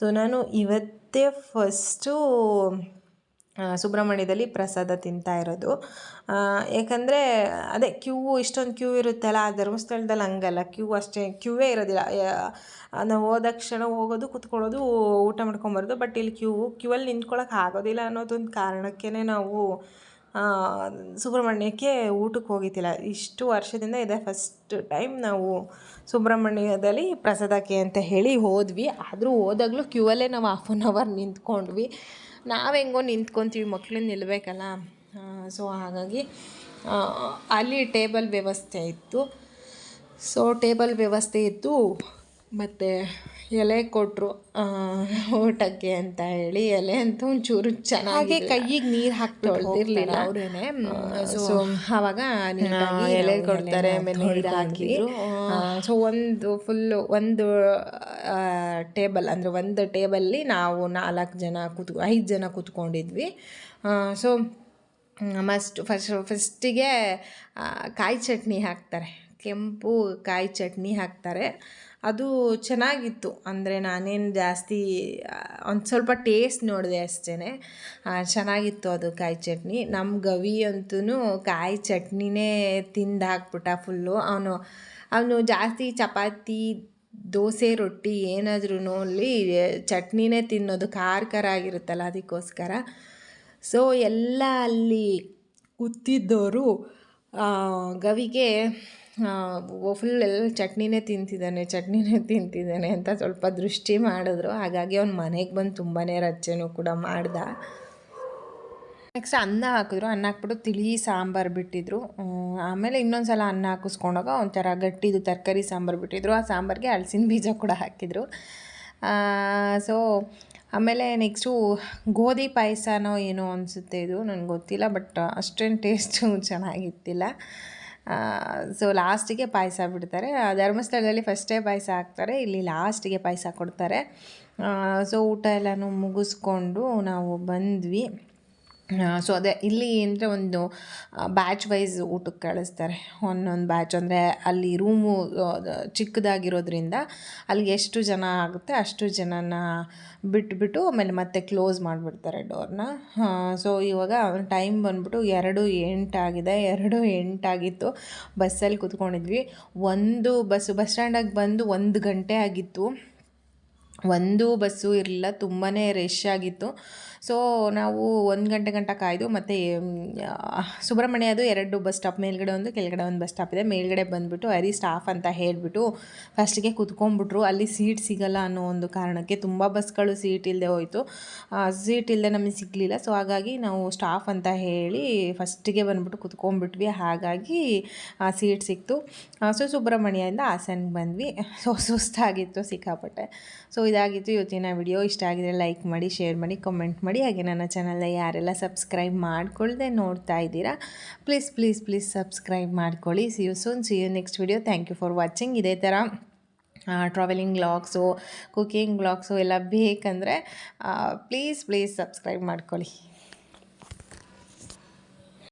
ಸೊ ನಾನು ಇವತ್ತೇ ಫಸ್ಟು ಸುಬ್ರಹ್ಮಣ್ಯದಲ್ಲಿ ಪ್ರಸಾದ ತಿಂತಾ ಇರೋದು. ಏಕೆಂದರೆ, ಅದೇ ಕ್ಯೂ ಇಷ್ಟೊಂದು ಕ್ಯೂ ಇರುತ್ತಲ್ಲ, ಆ ಧರ್ಮಸ್ಥಳದಲ್ಲಿ ಹಂಗಲ್ಲ. ಕ್ಯೂ ಅಷ್ಟೇ, ಕ್ಯೂವೇ ಇರೋದಿಲ್ಲ. ನಾವು ಹೋದ ಕ್ಷಣ ಹೋಗೋದು, ಕುತ್ಕೊಳ್ಳೋದು, ಊಟ ಮಾಡ್ಕೊಂಬರೋದು ಬಟ್ ಇಲ್ಲಿ ಕ್ಯೂ ಕ್ಯೂವಲ್ಲಿ ನಿಂತ್ಕೊಳ್ಳೋಕೆ ಆಗೋದಿಲ್ಲ ಅನ್ನೋದೊಂದು ಕಾರಣಕ್ಕೇ ನಾವು ಸುಬ್ರಹ್ಮಣ್ಯಕ್ಕೆ ಊಟಕ್ಕೆ ಹೋಗಿದ್ದಿಲ್ಲ. ಇಷ್ಟು ವರ್ಷದಿಂದ ಇದೆ. ಫಸ್ಟ್ ಟೈಮ್ ನಾವು ಸುಬ್ರಹ್ಮಣ್ಯದಲ್ಲಿ ಪ್ರಸಾದಕ್ಕೆ ಅಂತ ಹೇಳಿ ಹೋದ್ವಿ. ಆದರೂ ಹೋದಾಗಲೂ ಕ್ಯೂವಲ್ಲೇ ನಾವು ಹಾಫ್ ಆನ್ ಅವರ್ ನಿಂತ್ಕೊಂಡ್ವಿ. ನಾವು ಹೆಂಗೋ ನಿಂತ್ಕೊತೀವಿ ಮಕ್ಕಳು ನಿಲ್ಲಬೇಕಲ್ಲ ಸೊ ಹಾಗಾಗಿ ಅಲ್ಲಿ ಟೇಬಲ್ ವ್ಯವಸ್ಥೆ ಇತ್ತು. ಸೊ ಟೇಬಲ್ ವ್ಯವಸ್ಥೆ ಇತ್ತು, ಮತ್ತು ಎಲೆ ಕೊಟ್ಟರು ಊಟಕ್ಕೆ ಅಂತ ಹೇಳಿ ಎಲೆ ಅಂತ ಒಂಚೂರು ಚೆನ್ನಾಗಿ ಕೈಗೆ ನೀರು ಹಾಕಿ ಅವ್ರೇನೆ? ಅವರೇನೆ ಸೊ ಆವಾಗ ಎಲೆ ಕೊಡ್ತಾರೆ ಆಮೇಲೆ ನೀರು ಹಾಕಿ ಸೊ ಒಂದು ಫುಲ್ಲು ಒಂದು ಟೇಬಲ್ ಅಂದರೆ ಒಂದು ಟೇಬಲ್ಲಿ ನಾವು ನಾಲ್ಕು ಜನ ಕೂತ್ ಐದು ಜನ ಕೂತ್ಕೊಂಡಿದ್ವಿ. ಸೊ ಮಸ್ಟ್ ಫಸ್ಟ್ ಫಸ್ಟಿಗೆ ಕಾಯಿ ಚಟ್ನಿ ಹಾಕ್ತಾರೆ. ಕೆಂಪು ಕಾಯಿ ಚಟ್ನಿ ಹಾಕ್ತಾರೆ. ಅದು ಚೆನ್ನಾಗಿತ್ತು. ಅಂದರೆ ನಾನೇನು ಜಾಸ್ತಿ ಒಂದು ಸ್ವಲ್ಪ ಟೇಸ್ಟ್ ನೋಡಿದೆ ಅಷ್ಟೇ ಚೆನ್ನಾಗಿತ್ತು ಅದು ಕಾಯಿ ಚಟ್ನಿ. ನಮ್ಮ ಗವಿ ಅಂತೂ ಕಾಯಿ ಚಟ್ನಿನೇ ತಿಂದು ಹಾಕ್ಬಿಟ್ಟ ಫುಲ್ಲು ಅವನು ಅವನು ಜಾಸ್ತಿ ಚಪಾತಿ, ದೋಸೆ, ರೊಟ್ಟಿ ಏನಾದ್ರೂ ಅಲ್ಲಿ ಚಟ್ನಿನೇ ತಿನ್ನೋದು ಖಾರ ಖಾರ ಆಗಿರುತ್ತಲ್ಲ ಅದಕ್ಕೋಸ್ಕರ. ಸೊ ಎಲ್ಲ ಅಲ್ಲಿ ಕೂತಿದ್ದವರು ಗವಿಗೆ ಫುಲ್ ಎಲ್ಲ ಚಟ್ನಿನೇ ತಿಂತಿದ್ದಾನೆ ಚಟ್ನಿನೇ *laughs* ತಿಂತಿದ್ದಾನೆ ಅಂತ ಸ್ವಲ್ಪ ದೃಷ್ಟಿ ಮಾಡಿದ್ರು. ಹಾಗಾಗಿ ಅವ್ನು ಮನೆಗೆ ಬಂದು ತುಂಬಾ ರಚ್ಚೆನೂ ಕೂಡ ಮಾಡ್ದ. ನೆಕ್ಸ್ಟ್ ಅನ್ನ ಹಾಕಿದ್ರು. ಅನ್ನ ಹಾಕ್ಬಿಟ್ಟು ತಿಳಿ ಸಾಂಬಾರು ಬಿಟ್ಟಿದ್ರು. ಆಮೇಲೆ ಇನ್ನೊಂದು ಸಲ ಅನ್ನ ಹಾಕಿಸ್ಕೊಂಡಾಗ ಒಂಥರ ಗಟ್ಟಿದು ತರಕಾರಿ ಸಾಂಬಾರು ಬಿಟ್ಟಿದ್ರು. ಆ ಸಾಂಬಾರಿಗೆ ಹಲಸಿನ ಬೀಜ ಕೂಡ ಹಾಕಿದ್ರು. ಸೊ ಆಮೇಲೆ ನೆಕ್ಸ್ಟು ಗೋಧಿ ಪಾಯಸನೋ ಏನೋ ಅನಿಸುತ್ತೆ ಇದು. ನನಗೆ ಗೊತ್ತಿಲ್ಲ ಬಟ್ ಅಷ್ಟೇನು ಟೇಸ್ಟು ಚೆನ್ನಾಗಿತ್ತಿಲ್ಲ. ಸೊ ಲಾಸ್ಟಿಗೆ ಪಾಯಸ ಬಿಡ್ತಾರೆ ಧರ್ಮಸ್ಥಳದಲ್ಲಿ ಫಸ್ಟೇ ಪಾಯಸ ಹಾಕ್ತಾರೆ. ಇಲ್ಲಿ ಲಾಸ್ಟಿಗೆ ಪಾಯಸ ಕೊಡ್ತಾರೆ. ಸೊ ಊಟ ಎಲ್ಲನೂ ಮುಗಿಸ್ಕೊಂಡು ನಾವು ಬಂದ್ವಿ. ಸೊ ಅದೇ, ಇಲ್ಲಿ ಅಂದರೆ ಒಂದು ಬ್ಯಾಚ್ ವೈಸ್ ಊಟಕ್ಕೆ ಕಳಿಸ್ತಾರೆ. ಒಂದೊಂದು ಬ್ಯಾಚ್ ಅಂದರೆ ಅಲ್ಲಿ ರೂಮು ಚಿಕ್ಕದಾಗಿರೋದ್ರಿಂದ ಅಲ್ಲಿ ಎಷ್ಟು ಜನ ಆಗುತ್ತೆ ಅಷ್ಟು ಜನನ ಬಿಟ್ಬಿಟ್ಟು ಆಮೇಲೆ ಮತ್ತೆ ಕ್ಲೋಸ್ ಮಾಡಿಬಿಡ್ತಾರೆ ಡೋರ್ನ ಸೊ ಇವಾಗ ಟೈಮ್ ಬಂದ್ಬಿಟ್ಟು ಎರಡು ಎಂಟಾಗಿದೆ ಎರಡು ಎಂಟಾಗಿತ್ತು ಬಸ್ಸಲ್ಲಿ ಕೂತ್ಕೊಂಡಿದ್ವಿ. ಒಂದು ಬಸ್ಸು ಬಸ್ ಸ್ಟ್ಯಾಂಡಾಗಿ ಬಂದು ಒಂದು ಗಂಟೆ ಆಗಿತ್ತು. ಒಂದು ಬಸ್ಸು ಇರಲಿಲ್ಲ ತುಂಬಾ ರಶ್ ಆಗಿತ್ತು. ಸೊ ನಾವು ಒಂದು ಗಂಟೆ ಗಂಟ ಕಾಯ್ದು ಮತ್ತು ಸುಬ್ರಹ್ಮಣ್ಯದು ಎರಡು ಬಸ್ ಸ್ಟಾಪ್ ಮೇಲ್ಗಡೆ ಒಂದು, ಕೆಳಗಡೆ ಒಂದು ಬಸ್ ಸ್ಟಾಪ್ ಇದೆ. ಮೇಲ್ಗಡೆ ಬಂದುಬಿಟ್ಟು ಹರಿ ಸ್ಟಾಫ್ ಅಂತ ಹೇಳಿಬಿಟ್ಟು ಫಸ್ಟಿಗೆ ಕುತ್ಕೊಂಡ್ಬಿಟ್ರು. ಅಲ್ಲಿ ಸೀಟ್ ಸಿಗಲ್ಲ ಅನ್ನೋ ಒಂದು ಕಾರಣಕ್ಕೆ ತುಂಬ ಬಸ್ಗಳು ಸೀಟ್ ಇಲ್ಲದೆ ಹೋಯಿತು. ಸೀಟ್ ಇಲ್ಲದೆ ನಮಗೆ ಸಿಗಲಿಲ್ಲ. ಸೊ ಹಾಗಾಗಿ ನಾವು ಸ್ಟಾಫ್ ಅಂತ ಹೇಳಿ ಫಸ್ಟಿಗೆ ಬಂದುಬಿಟ್ಟು ಕುತ್ಕೊಂಡ್ಬಿಟ್ವಿ. ಹಾಗಾಗಿ ಸೀಟ್ ಸಿಕ್ತು. ಸೊ ಸುಬ್ರಹ್ಮಣ್ಯದಿಂದ ಹಾಸನ್ಗೆ ಬಂದ್ವಿ. ಸೊ ಸುಸ್ತಾಗಿತ್ತು ಸಿಕ್ಕಾಪಟ್ಟೆ. ಸೊ ಇದಾಗಿತ್ತು ಇವತ್ತಿನ ವಿಡಿಯೋ ಇಷ್ಟ ಆಗಿದ್ರೆ ಲೈಕ್ ಮಾಡಿ, ಶೇರ್ ಮಾಡಿ ಕಮೆಂಟ್ ಮಾಡಿ. ಹಾಗೆ ನನ್ನ ಚಾನಲ್ನ ಯಾರೆಲ್ಲ ಸಬ್ಸ್ಕ್ರೈಬ್ ಮಾಡ್ಕೊಳ್ಳದೆ ನೋಡ್ತಾ ಇದ್ದೀರಾ ಪ್ಲೀಸ್ ಪ್ಲೀಸ್ ಪ್ಲೀಸ್ ಸಬ್ಸ್ಕ್ರೈಬ್ ಮಾಡ್ಕೊಳ್ಳಿ. See you soon see you next video thank you for watching ಇದೇ ಥರ ಟ್ರಾವೆಲಿಂಗ್ ಬ್ಲಾಗ್ಸು ಕುಕಿಂಗ್ ಬ್ಲಾಗ್ಸು ಎಲ್ಲ ಬೇಕಂದರೆ ಪ್ಲೀಸ್ ಪ್ಲೀಸ್ ಸಬ್ಸ್ಕ್ರೈಬ್ ಮಾಡ್ಕೊಳ್ಳಿ.